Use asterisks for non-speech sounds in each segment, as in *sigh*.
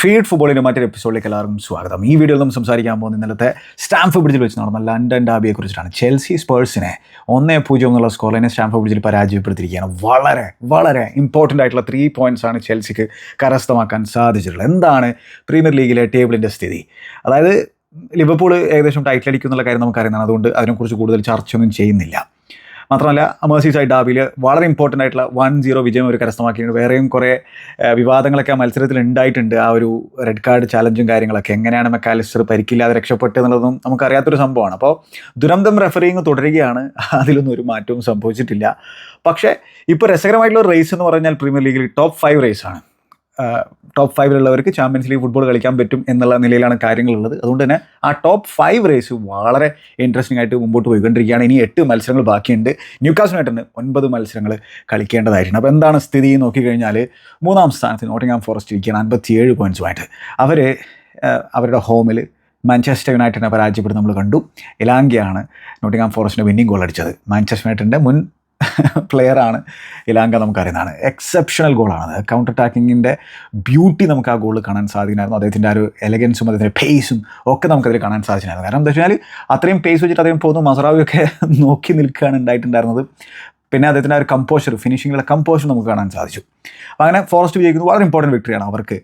Feed ഫുട്ബോളിന്റെ മറ്റൊരു എപ്പിസോഡിലേക്ക് എല്ലാവർക്കും സ്വാഗതം. ഈ വീഡിയോയിൽ നമ്മൾ സംസാരിക്കാൻ പോകുന്ന ഇന്നലത്തെ സ്റ്റാംഫോർഡ് ബ്രിഡ്ജിൽ വെച്ച് നടന്ന ലണ്ടൻ ഡാബിയെ കുറിച്ചിട്ടാണ്. ചെൽസി സ്പേഴ്സിനെ ഒന്നേ പൂജ്യം എന്നുള്ള സ്കോറിനെ സ്റ്റാംഫോർഡ് ബ്രിഡ്ജിൽ പരാജയപ്പെടുത്തിയിരിക്കുകയാണ്. വളരെ വളരെ ഇമ്പോർട്ടന്റ് ആയിട്ടുള്ള ത്രീ പോയിന്റ്സ് ആണ് ചെൽസിക്ക് കരസ്ഥമാക്കാൻ സാധിച്ചിട്ടുള്ളത്. എന്താണ് പ്രീമിയർ ലീഗിലെ ടേബിളിന്റെ സ്ഥിതി? അതായത് ലിവർപൂൾ ഏകദേശം ടൈറ്റിൽ എന്നുള്ള കാര്യം നമുക്കറിയുന്നതാണ്. അതുകൊണ്ട് അതിനെക്കുറിച്ച് കൂടുതൽ ചർച്ചയൊന്നും ചെയ്യുന്നില്ല. മാത്രമല്ല മേഴ്സി ആയി ഡാബിയിൽ വളരെ ഇമ്പോർട്ടന്റ് ആയിട്ടുള്ള വൺ സീറോ വിജയം അവർ കരസ്ഥമാക്കിയിട്ടുണ്ട്. വേറെയും കുറേ വിവാദങ്ങളൊക്കെ ആ മത്സരത്തിൽ ഉണ്ടായിട്ടുണ്ട്. ആ ഒരു റെഡ് കാർഡ് ചാലഞ്ചും കാര്യങ്ങളൊക്കെ. എങ്ങനെയാണ് മെക്കാലിസ്റ്റർ പരിക്കില്ലാതെ രക്ഷപ്പെട്ടത് എന്നുള്ളതും നമുക്കറിയാത്തൊരു സംഭവമാണ്. അപ്പോൾ ദുരന്തം റെഫറിങ് തുടരുകയാണ്. അതിലൊന്നും ഒരു മാറ്റവും സംഭവിച്ചിട്ടില്ല. പക്ഷേ ഇപ്പോൾ രസകരമായിട്ടുള്ള റേസ് എന്ന് പറഞ്ഞാൽ പ്രീമിയർ ലീഗിൽ ടോപ്പ് ഫൈവ് റേസാണ് ടോപ്പ് ഫൈവിലുള്ളവർക്ക് ചാമ്പ്യൻസ് ലീഗ് ഫുട്ബോൾ കളിക്കാൻ പറ്റും എന്നുള്ള നിലയിലാണ് കാര്യങ്ങളുള്ളത്. അതുകൊണ്ട് തന്നെ ആ ടോപ്പ് ഫൈവ് റേസ് വളരെ ഇൻട്രസ്റ്റിംഗ് ആയിട്ട് മുമ്പോട്ട് പോയിക്കൊണ്ടിരിക്കുകയാണ്. ഇനി എട്ട് മത്സരങ്ങൾ ബാക്കിയുണ്ട്. ന്യൂക്കാസിനായിട്ടുണ്ട് ഒൻപത് മത്സരങ്ങൾ കളിക്കേണ്ടതായിട്ടുണ്ട്. അപ്പോൾ എന്താണ് സ്ഥിതി നോക്കിക്കഴിഞ്ഞാൽ മൂന്നാം സ്ഥാനത്ത് നോട്ടിംഗാം ഫോറസ്റ്റ് ഇരിക്കുകയാണ്. അൻപത്തിയേഴ് പോയിന്റ്സുമായിട്ട് അവർ അവരുടെ ഹോമിൽ മാഞ്ചസ്റ്റർ യുണൈറ്റഡിനെ പരാജയപ്പെടുന്ന നമ്മൾ കണ്ടു. ഇലാങ്കയാണ് നോട്ടിംഗാം ഫോറസ്റ്റിന് വിന്നിംഗ് ഗോൾ അടിച്ചത്. മാഞ്ചസ്റ്റർ യുണൈറ്റഡിന്റെ മുൻ പ്ലെയറാണ് ഇലാങ്ക നമുക്കറിയുന്നതാണ്. എക്സെപ്ഷണൽ ഗോളാണ് കൗണ്ടർ അറ്റാക്കിങ്ങിന്റെ ബ്യൂട്ടി നമുക്ക് ആ ഗോൾ കാണാൻ സാധിക്കുമായിരുന്നു. അദ്ദേഹത്തിന്റെ ആ ഒരു എലഗൻസും അദ്ദേഹത്തിന്റെ പേസും ഒക്കെ നമുക്കതിൽ കാണാൻ സാധിച്ചിട്ടുണ്ടായിരുന്നു. കാരണം എന്താ വെച്ചാൽ അത്രയും പേസ് വെച്ചിട്ട് അദ്ദേഹം പോകുന്നു. മസറാവിയൊക്കെ *laughs* നോക്കി നിൽക്കുകയാണ് ഉണ്ടായിട്ടുണ്ടായിരുന്നത്. പിന്നെ അദ്ദേഹത്തിന്റെ ആ ഒരു കമ്പോഷർ ഫിനിഷിങ്ങിലുള്ള കമ്പോഷർ നമുക്ക് കാണാൻ സാധിച്ചു. അങ്ങനെ ഫോറസ്റ്റ് വിജയിക്കുന്നത് വളരെ ഇമ്പോർട്ടന്റ് വിക്ടറിയാണ് അവർക്ക്.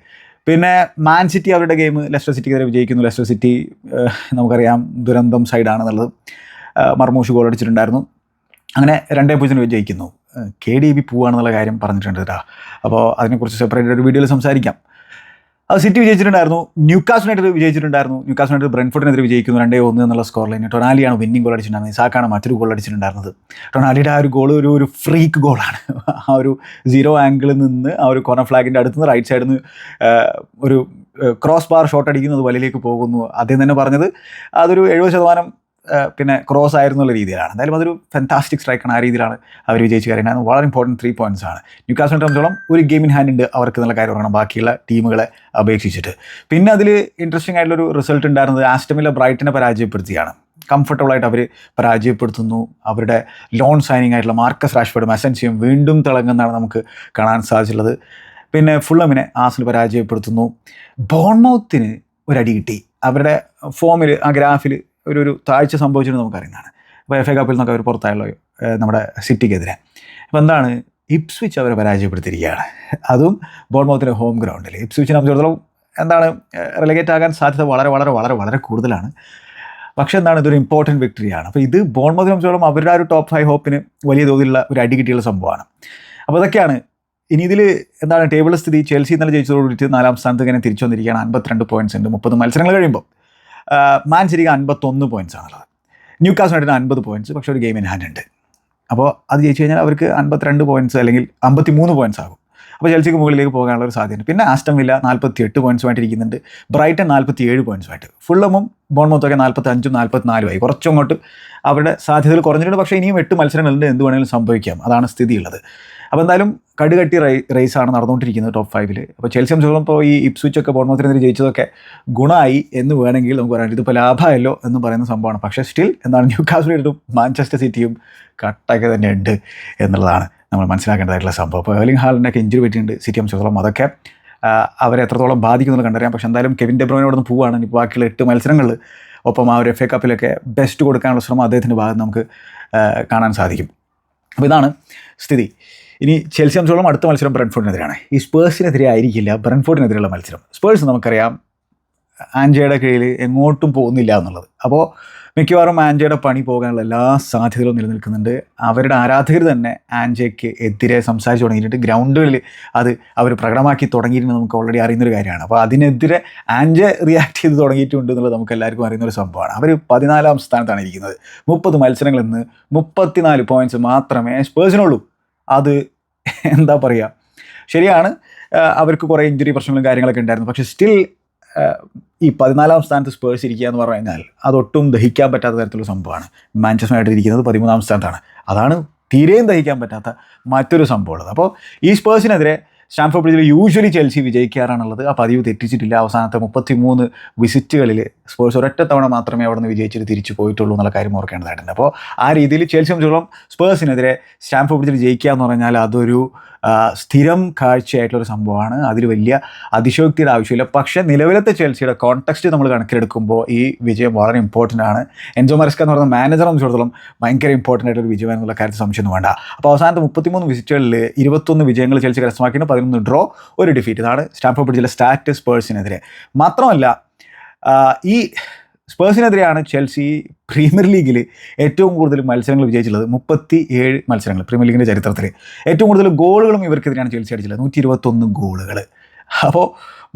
പിന്നെ മാൻ സിറ്റി അവരുടെ ഗെയിം ലെസ്റ്റർ സിറ്റിക്കെതിരെ വിജയിക്കുന്നു. ലെസ്റ്റർ സിറ്റി നമുക്കറിയാം ദുരന്തം സൈഡാണെന്നുള്ളത് മർമൂഷ് ഗോൾ അടിച്ചിട്ടുണ്ടായിരുന്നു. അങ്ങനെ രണ്ടേ പൂജ്യം വിജയിക്കുന്നു കെ ഡി ബി പോവാണെന്നുള്ള കാര്യം പറഞ്ഞിട്ടുണ്ട് കേട്ടോ അപ്പോൾ അതിനെക്കുറിച്ച് സെപ്പറേറ്റ് ഒരു വീഡിയോയിൽ സംസാരിക്കാം. അത് സിറ്റി വിജയിച്ചിട്ടുണ്ടായിരുന്നു. ന്യൂക്കാസിനായിട്ട് വിജയിച്ചിട്ടുണ്ടായിരുന്നു. ന്യൂക്കാസിനായിട്ട് ബ്രൻഫോർഡിനെതിരെ വിജയിക്കുന്നു. രണ്ടേ ഒന്ന് എന്നുള്ള സ്കോർ ലൈൻ ടൊണാലിയാണ് വിന്നിംഗ് ഗോൾ അടിച്ചിട്ടുണ്ടായിരുന്നത്. സാക്കാണ് മറ്റൊരു ഗോൾ അടിച്ചിട്ടുണ്ടായിരുന്നത്. ടൊണാലിയുടെ ആ ഒരു ഗോൾ ഒരു ഒരു ഫ്രീക്ക് ഗോളാണ് ആ ഒരു സീറോ ആംഗിളിൽ നിന്ന് ആ ഒരു കോർണർ ഫ്ലാഗിന്റെ അടുത്ത് നിന്ന് റൈറ്റ് സൈഡിൽ നിന്ന് ഒരു ക്രോസ് ബാർ ഷോട്ട് അടിക്കുന്നത് വലയിലേക്ക് പോകുന്നു. അദ്ദേഹം തന്നെ പറഞ്ഞത് അതൊരു എഴുപത് ശതമാനം പിന്നെ ക്രോസ് ആയിരുന്നു എന്നുള്ള രീതിയിലാണ്. എന്തായാലും അതൊരു ഫാന്റാസ്റ്റിക് സ്ട്രൈക്കാണ് ആ രീതിയിലാണ് അവർ വിജയിച്ച് കാര്യമാണ് വളരെ ഇമ്പോർട്ടന്റ് ത്രീ പോയിന്റ്സ് ആണ്. ന്യൂക്കാസിനെ സംബന്ധിച്ചോളം ഒരു ഗെയിമിൻ ഹാൻഡ് ഉണ്ട് അവർക്ക് എന്നുള്ള കാര്യം പറയണം ബാക്കിയുള്ള ടീമുകളെ അപേക്ഷിച്ചിട്ട്. പിന്നെ അതിൽ ഇൻട്രസ്റ്റിംഗ് ആയിട്ടുള്ളൊരു റിസൾട്ട് ഉണ്ടായിരുന്നത് ആസ്റ്റമിലെ ബ്രൈറ്റിനെ പരാജയപ്പെടുത്തിയാണ്. കംഫർട്ടബിളായിട്ട് അവർ പരാജയപ്പെടുത്തുന്നു. അവരുടെ ലോൺ സൈനിങ് ആയിട്ടുള്ള മാർക്കസ് റാഷ്ഫോർഡും അസൻസിയും വീണ്ടും തിളങ്ങുന്നതാണ് നമുക്ക് കാണാൻ സാധിച്ചിട്ടുള്ളത്. പിന്നെ ഫുള്ളമിനെ ആസിൽ പരാജയപ്പെടുത്തുന്നു. ബോൺമൗത്തിന് ഒരടി കിട്ടി. അവരുടെ ഫോമിൽ ആ ഗ്രാഫിൽ ഒരു ഒരു താഴ്ച സംഭവിച്ചിട്ട് നമുക്കറിയുന്നതാണ്. അപ്പോൾ എഫ് എ കപ്പിൽ നിന്നൊക്കെ അവർ പുറത്തായല്ലോ നമ്മുടെ സിറ്റിക്കെതിരെ. അപ്പോൾ എന്താണ്? ഇപ്സ്വിച്ച് അവരെ പരാജയപ്പെടുത്തിയിരിക്കുകയാണ്. അതും ബോൾമൗത്തിന്റെ ഹോം ഗ്രൗണ്ടിൽ ഇപ്സ്വിച്ചിനെ സംബന്ധിച്ചിടത്തോളം എന്താണ് റിലഗേറ്റ് ആകാൻ സാധ്യത വളരെ വളരെ വളരെ വളരെ കൂടുതലാണ്. പക്ഷേ എന്താണ് ഇതൊരു ഇമ്പോർട്ടന്റ് വിക്ടറിയാണ് അപ്പോൾ ഇത് ബോൺമൗത്തിനെ സംബന്ധിച്ചിടത്തോളം അവരുടെ ആ ഒരു ടോപ്പ് ഫൈവ് ഹോപ്പിന് വലിയ തോതിലുള്ള ഒരു അടി കിട്ടിയുള്ള സംഭവമാണ്. അപ്പോൾ അതൊക്കെയാണ് ഇനി ഇതിൽ എന്താണ് ടേബിൾ സ്ഥിതി. ചെൽസി ഇന്നലെ ജയിച്ചതോടുകൂടി നാലാം സ്ഥാനത്ത് ഇങ്ങനെ തിരിച്ചു വന്നിരിക്കുകയാണ്. അൻപത്തിരണ്ട് പോയിന്റ്സ് ഉണ്ട്. മുപ്പത് മത്സരങ്ങൾ കഴിയുമ്പോൾ മാൻ സിറ്റിക്ക് അൻപത്തൊന്ന് പോയിന്റ്സ് ആണുള്ളത് ന്യൂ യുണൈറ്റഡിന് അൻപത് പോയിന്റ്സ് പക്ഷെ ഒരു ഗെയിം ഇൻ ഹാൻഡ് ഉണ്ട്. അപ്പോൾ അത് ജയിച്ചു കഴിഞ്ഞാൽ അവർക്ക് അൻപത്തിരണ്ട് പോയിന്റ്സ് അല്ലെങ്കിൽ അമ്പത്തി മൂന്ന് പോയിന്റ്സ് ആകും. അപ്പോൾ ചെൽസിക്ക് മുകളിലേക്ക് പോകാനുള്ള ഒരു സാധ്യതയുണ്ട്. പിന്നെ ആസ്റ്റം വില്ല നാൽപ്പത്തി എട്ട് പോയിന്റ്സുമായിട്ട് ഇരിക്കുന്നുണ്ട്. ബ്രൈറ്റൺ നാൽപ്പത്തി ഏഴ് പോയിന്റ്സുമായിട്ട് ഫുള്ളമും ബോൺമൗത്തൊക്കെ നാൽപ്പത്തി അഞ്ചും നാൽപ്പത്തി നാലുമായി കുറച്ചങ്ങോട്ട് അവരുടെ സാധ്യതകൾ കുറഞ്ഞിട്ടുണ്ട്. പക്ഷേ ഇനിയും എട്ട് മത്സരങ്ങളുണ്ട്. എന്ത് വേണമെങ്കിലും സംഭവിക്കാം. അതാണ് സ്ഥിതിയുള്ളത്. അപ്പോൾ എന്തായാലും കടുകട്ടി റൈ റേസാണ് നടന്നുകൊണ്ടിരിക്കുന്നത് ടോപ്പ് ഫൈവിൽ അപ്പോൾ ചെൽസി സംബന്ധിച്ചോളം ഇപ്പോൾ ഈ ഇപ്സ്വിച്ച് ഒക്കെ ബോർമത്തിനെതിരെ ജയിച്ചതൊക്കെ ഗുണമായി എന്ന് വേണമെങ്കിൽ നമുക്ക് പറയാം. ഇതിപ്പോൾ ലാഭമായല്ലോ എന്ന് പറയുന്ന സംഭവമാണ്. പക്ഷേ സ്റ്റിൽ എന്താണ് ന്യൂ കാസ്റ്റിലും മാഞ്ചസ്റ്റർ സിറ്റിയും കട്ടൊക്കെ തന്നെ ഉണ്ട് എന്നുള്ളതാണ് നമ്മൾ മനസ്സിലാക്കേണ്ടതായിട്ടുള്ള സംഭവം. അപ്പോൾ ഏർലിംഗ് ഹാളിനൊക്കെ ഇഞ്ചുറി പറ്റിയിട്ടുണ്ട് സിറ്റി സംബന്ധിച്ചോളം അതൊക്കെ അവരെ എത്രത്തോളം ബാധിക്കുമെന്ന് കണ്ടറിയാം. പക്ഷേ എന്തായാലും കെവിൻ ഡെബ്രോയിനോട് നിന്ന് പോവുകയാണ്. ഇനി ബാക്കിയുള്ള എട്ട് മത്സരങ്ങളിൽ ഒപ്പം ആ ഒരു എഫ് എ കപ്പിലൊക്കെ ബെസ്റ്റ് കൊടുക്കാനുള്ള ശ്രമം അദ്ദേഹത്തിന്റെ ഭാഗത്ത് നമുക്ക് കാണാൻ സാധിക്കും. അപ്പോൾ ഇതാണ് സ്ഥിതി. ഇനി ചെൽസി അടുത്ത മത്സരം ബ്രൺഫോർഡിനെതിരെയാണ് ഈ സ്പേഴ്സിനെതിരെ ആയിരിക്കില്ല ബ്രൺഫോർഡിനെതിരെയുള്ള മത്സരം. സ്പേഴ്സ് നമുക്കറിയാം ആൻജയുടെ കീഴിൽ എങ്ങോട്ടും പോകുന്നില്ല എന്നുള്ളത്. അപ്പോൾ മിക്കവാറും ആൻജയുടെ പണി പോകാനുള്ള എല്ലാ സാധ്യതകളും നിലനിൽക്കുന്നുണ്ട്. അവരുടെ ആരാധകർ തന്നെ ആൻജയ്ക്ക് എതിരെ സംസാരിച്ച് തുടങ്ങിയിട്ടുണ്ട്. ഗ്രൗണ്ടുകളിൽ അത് അവർ പ്രകടമാക്കി തുടങ്ങിയിട്ടുണ്ട് നമുക്ക് ഓൾറെഡി അറിയുന്നൊരു കാര്യമാണ്. അപ്പോൾ അതിനെതിരെ ആൻജ റിയാക്ട് ചെയ്ത് തുടങ്ങിയിട്ടുണ്ട് എന്നുള്ളത് നമുക്ക് എല്ലാവർക്കും അറിയുന്ന ഒരു സംഭവമാണ്. അവർ പതിനാലാം സ്ഥാനത്താണ് ഇരിക്കുന്നത്. മുപ്പത് മത്സരങ്ങളിൽ നിന്ന് മുപ്പത്തിനാല് പോയിന്റ്സ് മാത്രമേ സ്പേഴ്സിനുള്ളൂ. അത് എന്താ പറയുക ശരിയാണ്. അവർക്ക് കുറേ ഇഞ്ചുറി പ്രശ്നങ്ങളും കാര്യങ്ങളൊക്കെ ഉണ്ടായിരുന്നു. പക്ഷേ സ്റ്റിൽ ഈ പതിനാലാം സ്ഥാനത്ത് സ്പേഴ്സ് ഇരിക്കുക എന്ന് പറഞ്ഞു കഴിഞ്ഞാൽ അതൊട്ടും ദഹിക്കാൻ പറ്റാത്ത തരത്തിലുള്ള സംഭവമാണ്. മാഞ്ചസ്റ്റർ ഇരിക്കുന്നത് പതിമൂന്നാം സ്ഥാനത്താണ്. അതാണ് തീരെയും ദഹിക്കാൻ പറ്റാത്ത മറ്റൊരു സംഭവമുള്ളത്. അപ്പോൾ ഈ സ്പേഴ്സിനെതിരെ സ്റ്റാൻഫോർഡ് ബ്രിഡ്ജിൽ യൂഷ്വലി ചെൽസി വിജയിക്കാറാണുള്ളത്. ആ പതിവ് തെറ്റിച്ചിട്ടില്ല. അവസാനത്തെ മുപ്പത്തി മൂന്ന് വിസിറ്റുകളിൽ സ്പേഴ്സ് ഒരൊറ്റ തവണ മാത്രമേ അവിടെ നിന്ന് വിജയിച്ചിട്ട് തിരിച്ചു പോയിട്ടുള്ളൂ എന്നുള്ള കാര്യം ഓർക്കേണ്ടതായിട്ടുണ്ട്. അപ്പോൾ ആ രീതിയിൽ ചെൽസി സംബന്ധിച്ചോളം സ്പേഴ്സിനെതിരെ സ്റ്റാൻഫോർഡ് ബ്രിഡ്ജിൽ ജയിക്കുക എന്ന് പറഞ്ഞാൽ അതൊരു സ്ഥിരം കാഴ്ചയായിട്ടുള്ള ഒരു സംഭവമാണ്. അതിൽ വലിയ അതിശോക്തിയുടെ ആവശ്യമില്ല. പക്ഷേ നിലവിലത്തെ ചെൽസിയുടെ കോൺടെക്സ്റ്റ് നമ്മൾ കണക്കിലെടുക്കുമ്പോൾ ഈ വിജയം വളരെ ഇമ്പോർട്ടന്റ് ആണ്. എൻജോ മരസ്ക എന്ന് പറയുന്ന മാനേജറെ സംബന്ധിച്ചിടത്തോളം ഭയങ്കര ഇമ്പോർട്ടന്റ് ആയിട്ടൊരു വിജയം എന്നുള്ള കാര്യത്തിൽ സംശയമൊന്നും വേണ്ട. അപ്പോൾ അവസാനത്തെ മുപ്പത്തിമൂന്ന് വിസിറ്റുകളിൽ ഇരുപത്തൊന്ന് വിജയങ്ങൾ ചേൽസി കരസ്ഥമാക്കിയിട്ട് പതിനൊന്ന് ഡ്രോ ഒരു ഡിഫീറ്റ് ഇതാണ് സ്റ്റാൻഫോർഡ് ബ്രിഡ്ജിലെ സ്റ്റാറ്റസ് പേഴ്സിനെതിരെ. മാത്രമല്ല ഈ സ്പേഴ്സിനെതിരെയാണ് ചെൽസി പ്രീമിയർ ലീഗിൽ ഏറ്റവും കൂടുതൽ മത്സരങ്ങൾ വിജയിച്ചിട്ടുള്ളത്. മുപ്പത്തി ഏഴ് മത്സരങ്ങൾ പ്രീമിയർ ലീഗിന്റെ ചരിത്രത്തിൽ ഏറ്റവും കൂടുതൽ ഗോളുകളും ഇവർക്കെതിരെയാണ് ചെൽസി അടിച്ചിട്ടുള്ളത്. നൂറ്റി ഇരുപത്തൊന്ന് ഗോളുകൾ അപ്പോൾ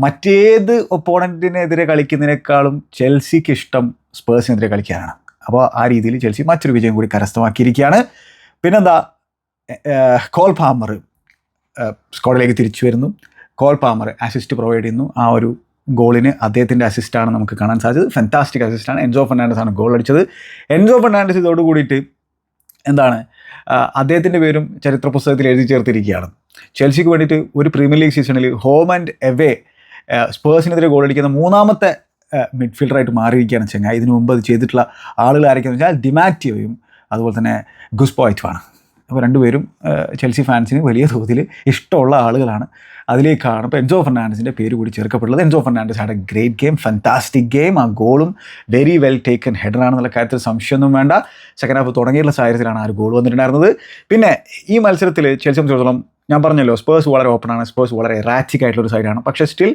മറ്റേത് ഒപ്പോണന്റിനെതിരെ കളിക്കുന്നതിനേക്കാളും ചെൽസിക്ക് ഇഷ്ടം സ്പേഴ്സിനെതിരെ കളിക്കാനാണ്. അപ്പോൾ ആ രീതിയിൽ ചെൽസി മറ്റൊരു വിജയം കൂടി കരസ്ഥമാക്കിയിരിക്കുകയാണ്. പിന്നെന്താ കോൾ പാമർ സ്ക്വാഡിലേക്ക് തിരിച്ചു വരുന്നു. കോൾ പാമർ അസിസ്റ്റ് പ്രൊവൈഡ് ചെയ്യുന്നു. ആ ഒരു ഗോളിന് അദ്ദേഹത്തിന്റെ അസിസ്റ്റാണ് നമുക്ക് കാണാൻ സാധിച്ചത്. ഫെന്റാസ്റ്റിക് അസിസ്റ്റാണ് എൻസോ ഫെർണാണ്ടസ് ആണ് ഗോൾ അടിച്ചത്. എൻസോ ഫെർണാണ്ടസ് ഇതോട് കൂടിയിട്ട് എന്താണ് അദ്ദേഹത്തിന്റെ പേരും ചരിത്ര പുസ്തകത്തിൽ എഴുതി ചേർത്തിരിക്കുകയാണ്. ചെൽസിക്ക് വേണ്ടിയിട്ട് ഒരു പ്രീമിയർ ലീഗ് സീസണിൽ ഹോം ആൻഡ് എവേ സ്പേഴ്സിനെതിരെ ഗോളടിക്കുന്ന മൂന്നാമത്തെ മിഡ്ഫീൽഡറായിട്ട് മാറിയിരിക്കുകയാണ് ചെങ്ങ ഇതിനു മുമ്പ് അത് ചെയ്തിട്ടുള്ള ആളുകൾ ആരൊക്കെയെന്ന് വെച്ചാൽ ഡിമാറ്റിയോയും അതുപോലെ തന്നെ ഗുസ്പോയിറ്റുമാണ് അപ്പോൾ രണ്ടുപേരും ചെൽസി ഫാൻസിന് വലിയ തോതിൽ ഇഷ്ടമുള്ള ആളുകളാണ്. അതിലേക്കാണ് ഇപ്പോൾ എൻജോ ഫെർണാണ്ടസിന്റെ പേര് കൂടി ചേർക്കപ്പെട്ടുള്ളത് Enzo Fernandez had a great game fantastic game ആ ഗോളും വെരി വെൽ ടേക്കൻ ഹെഡറാണെന്നുള്ള കാര്യത്തിൽ സംശയമൊന്നും വേണ്ട. സെക്കൻഡ് ഹാഫ് തുടങ്ങിയിട്ടുള്ള സാഹചര്യത്തിലാണ് ആ ഒരു ഗോൾ വന്നിട്ടുണ്ടായിരുന്നത്. പിന്നെ ഈ മത്സരത്തിൽ ചെൽസി സംബന്ധിച്ചിടത്തോളം ഞാൻ പറഞ്ഞല്ലോ സ്പേഴ്സ് വളരെ ഓപ്പണാണ് സ്പേഴ്സ് വളരെ എറാറ്റിക് ആയിട്ടുള്ള ഒരു സൈഡാണ് പക്ഷേ സ്റ്റിൽ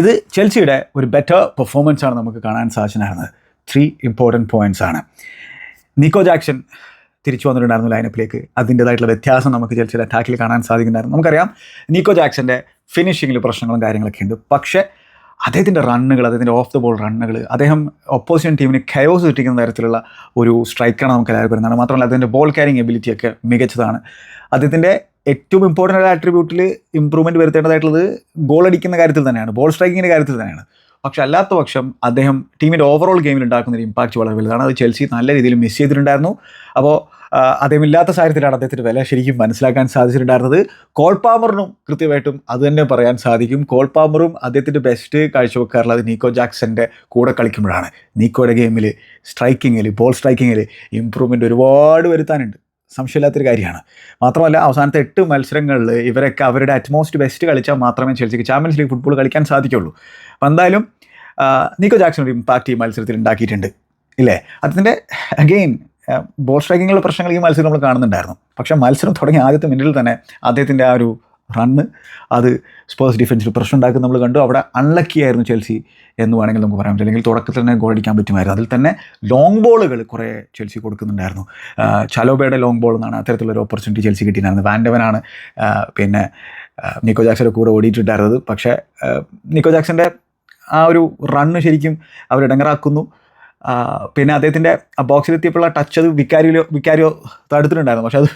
ഇത് ചെൽസിയുടെ ഒരു ബെറ്റർ പെർഫോമൻസ് ആണ് നമുക്ക് കാണാൻ സാധിച്ചിട്ടുണ്ടായിരുന്നത്. ത്രീ ഇമ്പോർട്ടന്റ് പോയിന്റ്സ് ആണ്. നിക്കോ ജാക്സൺ തിരിച്ചു വന്നിട്ടുണ്ടായിരുന്നു ലൈനപ്പിലേക്ക് അതിന്റെതായിട്ടുള്ള വ്യത്യാസം നമുക്ക് ചെൽസിയുടെ അറ്റാക്കിൽ കാണാൻ സാധിക്കുന്നുണ്ടായിരുന്നു. നമുക്കറിയാം നിക്കോ ജാക്സന്റെ ഫിനിഷിങ്ങിൽ പ്രശ്നങ്ങളും കാര്യങ്ങളൊക്കെ ഉണ്ട്. പക്ഷേ അദ്ദേഹത്തിന്റെ റണ്ണുകൾ അദ്ദേഹത്തിന്റെ ഓഫ് ദ ബോൾ റണ്ണുകൾ അദ്ദേഹം ഓപ്പോസിഷൻ ടീമിന് കയോസ് കിട്ടിക്കുന്ന തരത്തിലുള്ള ഒരു സ്ട്രൈക്കാണ് നമുക്ക് എല്ലാവർക്കും വരുന്നത് മാത്രമല്ല അദ്ദേഹത്തിന്റെ ബോൾ ക്യാരിങ് എബിലിറ്റിയൊക്കെ മികച്ചതാണ്. അദ്ദേഹത്തിന്റെ ഏറ്റവും ഇമ്പോർട്ടന്റ് ആയ ആട്രിബ്യൂട്ടിൽ ഇമ്പ്രൂവ്മെന്റ് വരുത്തേണ്ടതായിട്ടുള്ളത് ഗോൾ അടിക്കുന്ന കാര്യത്തിൽ തന്നെയാണ്. ബോൾ സ്ട്രൈക്കിങ്ങിന്റെ കാര്യത്തിൽ തന്നെയാണ്. പക്ഷെ അല്ലാത്ത പക്ഷം അദ്ദേഹം ടീമിന്റെ ഓവറോൾ ഗെയിമിൽ ഉണ്ടാക്കുന്ന ഒരു ഇമ്പാക്റ്റ് വളരെ വലുതാണ്. അത് ചെൽസി നല്ല രീതിയിൽ മിസ് ചെയ്തിട്ടുണ്ടായിരുന്നു. അപ്പോൾ അദ്ദേഹം ഇല്ലാത്ത സാഹചര്യത്തിലാണ് അദ്ദേഹത്തിന്റെ വില ശരിക്കും മനസ്സിലാക്കാൻ സാധിച്ചിട്ടുണ്ടായിരുന്നത്. കോൾപാമറിനും കൃത്യമായിട്ടും അത് തന്നെ പറയാൻ സാധിക്കും. കോൾപാമറും അദ്ദേഹത്തിന്റെ ബെസ്റ്റ് കാഴ്ചവെക്കാറുള്ളത് നീക്കോ ജാക്സന്റെ കൂടെ കളിക്കുമ്പോഴാണ്. നീക്കോയുടെ ഗെയിമിൽ സ്ട്രൈക്കിങ്ങിൽ ബോൾ സ്ട്രൈക്കിങ്ങിൽ ഇമ്പ്രൂവ്മെന്റ് ഒരുപാട് വരുത്താനുണ്ട്. സംശയമില്ലാത്തൊരു കാര്യമാണ്. മാത്രമല്ല അവസാനത്തെ എട്ട് മത്സരങ്ങളിൽ ഇവരൊക്കെ അവരുടെ അറ്റ്മോസ്റ്റ് ബെസ്റ്റ് കളിച്ചാൽ മാത്രമേ ചെൽസിക്ക് ചാമ്പ്യൻസ് ലീഗ് ഫുട്ബോൾ കളിക്കാൻ സാധിക്കുള്ളൂ. അപ്പോൾ എന്തായാലും നിക്കോ ജാക്സൺ ഒരു ഇമ്പാക്റ്റ് ഈ മത്സരത്തിൽ ഉണ്ടാക്കിയിട്ടുണ്ട് ഇല്ലേ? അതിന്റെ അഗെയിൻ ബോൾ സ്ട്രൈക്കിങ്ങുള്ള പ്രശ്നങ്ങൾ ഈ മത്സരം നമ്മൾ കാണുന്നുണ്ടായിരുന്നു. പക്ഷേ മത്സരം തുടങ്ങി ആദ്യത്തെ മിനിറ്റിൽ തന്നെ അദ്ദേഹത്തിന്റെ ആ ഒരു റണ്ണ് അത് സ്പേഴ്സ് ഡിഫൻസിൽ പ്രശ്നം ഉണ്ടാക്കുന്നത് നമ്മൾ കണ്ടു. അവിടെ അൺലക്കി ആയിരുന്നു ചെൽസി എന്ന് വേണമെങ്കിൽ നമുക്ക് പറയാം. അല്ലെങ്കിൽ തുടക്കത്തിൽ തന്നെ ഗോൾ അടിക്കാൻ പറ്റുമായിരുന്നു. അതിൽ തന്നെ ലോങ് ബോളുകൾ കുറേ ചെൽസി കൊടുക്കുന്നുണ്ടായിരുന്നു. ചലോബയുടെ ലോങ് ബോൾ എന്നാണ് അത്തരത്തിലുള്ള ഒരു ഓപ്പർച്യൂണിറ്റി ചെൽസി കിട്ടിയിട്ടുണ്ടായിരുന്നത്. വാൻഡവനാണ് പിന്നെ നിക്കോ ജാക്സന്റെ കൂടെ ഓടിയിട്ടുണ്ടായിരുന്നത്. പക്ഷേ നിക്കോ ജാക്സന്റെ ആ ഒരു റണ്ണ് ശരിക്കും അവർ ഇടങ്ങറാക്കുന്നു. പിന്നെ അദ്ദേഹത്തിന്റെ ആ ബോക്സിലെത്തിയപ്പോൾ ടച്ച് അത് വിക്കാരിയോ വിക്കാരിയോ തടുത്തിട്ടുണ്ടായിരുന്നു. പക്ഷെ അത്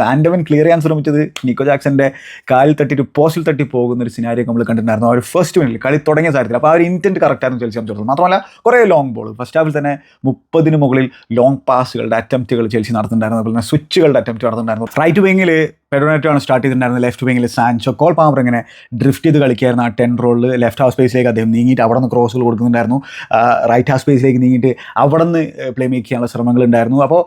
വാൻഡവൻ ക്ലിയർ ചെയ്യാൻ ശ്രമിച്ചത് നിക്കോ ജാക്സന്റെ കാലിൽ തട്ടിയിട്ട് പോസ്റ്റിൽ തട്ടി പോകുന്ന ഒരു സിനാരിയോ നമ്മൾ കണ്ടിട്ടുണ്ടായിരുന്നു. ആ ഒരു ഫസ്റ്റ് മിനിറ്റിൽ കളി തുടങ്ങിയ സാധ്യത അപ്പോൾ ആ ഒരു ഇന്റന്റ് കറക്റ്റായിരുന്നു ചെൽസി സംബന്ധിച്ചിടത്തോളം. മാത്രമല്ല കുറേ ലോങ് ബോൾ ഫസ്റ്റ് ഹാഫിൽ തന്നെ മുപ്പതിന് മുകളിൽ ലോങ് പാസുകളുടെ അറ്റംപ്റ്റുകൾ ചെൽസി നടത്തുന്നുണ്ടായിരുന്നു അതുപോലെ തന്നെ സ്വിച്ചുകളുടെ അറ്റംപ്റ്റ് നടത്തുന്നുണ്ടായിരുന്നു റൈറ്റ് വിങ്ങിൽ പെഡോനെറ്റോ ആണ് സ്റ്റാർട്ട് ചെയ്തിട്ടുണ്ടായിരുന്നത് ലെഫ്റ്റ് വിങ്ങിൽ സാൻസോ കോൾ പാമ്പർ ഇങ്ങനെ ഡ്രിഫ്റ്റ് ചെയ്ത് കളിക്കായിരുന്നു ആ ടെൻ റോളിൽ ലെഫ്റ്റ് ഹാഫ് സ്പേസിലേക്ക് അദ്ദേഹം നീങ്ങിയിട്ട് അവിടെ നിന്ന് ക്രോസുകൾ കൊടുക്കുന്നുണ്ടായിരുന്നു. റൈറ്റ് ഹാഫ് സ്പേസിലേക്ക് നീങ്ങിയിട്ട് അവിടെ നിന്ന് പ്ലേ മേക്ക് ചെയ്യാനുള്ള ശ്രമങ്ങളുണ്ടായിരുന്നു അപ്പോൾ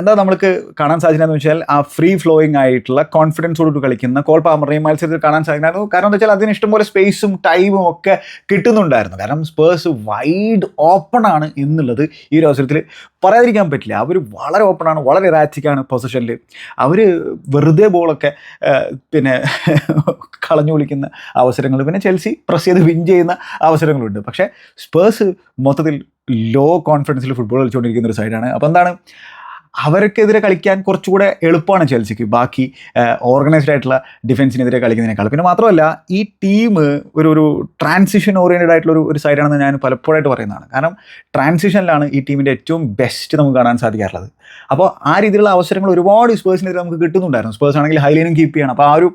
എന്താ നമുക്ക് കാണാൻ സാധിക്കുന്നതെന്ന് വെച്ചാൽ ആ ഫ്രീ ഫ്ലോയിങ് ആയിട്ടുള്ള കോൺഫിഡൻസോട് കളിക്കുന്ന കോൾ പാമ്പറിനെയും മത്സരത്തിൽ കാണാൻ സാധിക്കുന്നു കാരണം എന്താ വെച്ചാൽ അതിന് ഇഷ്ടംപോലെ സ്പേസും ടൈമും ഒക്കെ കിട്ടുന്നുണ്ടായിരുന്നു. കാരണം സ്പേഴ്സ് വൈഡ് ഓപ്പൺ ആണ് എന്നുള്ളത് ഈ ഒരു അവസരത്തിൽ പറയാതിരിക്കാൻ പറ്റില്ല. അവർ വളരെ ഓപ്പൺ ആണ് വളരെ റാറ്റിക്കാണ് പൊസിഷനിൽ അവർ വെറുതെ ബോളൊക്കെ ആ, പിന്നെ *laughs* കളഞ്ഞു വിളിക്കുന്ന അവസരങ്ങൾ. പിന്നെ ചെൽസി പ്രസ് ചെയ്ത് വിൻ ചെയ്യുന്ന അവസരങ്ങളുണ്ട്. പക്ഷേ സ്പേഴ്സ് മൊത്തത്തിൽ ലോ കോൺഫിഡൻസിൽ ഫുട്ബോൾ കളിച്ചുകൊണ്ടിരിക്കുന്ന ഒരു സൈഡാണ്. അപ്പോൾ എന്താണ്? അവർക്കെതിരെ കളിക്കാൻ കുറച്ചുകൂടെ എളുപ്പമാണ് ചെൽസിക്ക്. ബാക്കി ഓർഗനൈസ്ഡ് ആയിട്ടുള്ള ഡിഫൻസിനെതിരെ കളിക്കുന്നതിനേക്കാൾ. പിന്നെ മാത്രമല്ല ഈ ടീം ഒരു ഒരു ട്രാൻസിഷൻ ഓറിയന്റഡ് ആയിട്ടുള്ള ഒരു ഒരു സൈഡാണെന്ന് ഞാൻ പലപ്പോഴായിട്ട് പറയുന്നതാണ്. കാരണം ട്രാൻസിഷനിലാണ് ഈ ടീമിന്റെ ഏറ്റവും ബെസ്റ്റ് നമുക്ക് കാണാൻ സാധിക്കാറുള്ളത്. അപ്പോൾ ആ രീതിയിലുള്ള അവസരങ്ങൾ ഒരുപാട് സ്പേഴ്സിനെതിരെ നമുക്ക് കിട്ടുന്നുണ്ടായിരുന്നു. സ്പേഴ്സ് ആണെങ്കിൽ ഹൈലൈനും കീപ്പ് ചെയ്യണം. അപ്പോൾ ആ ഒരു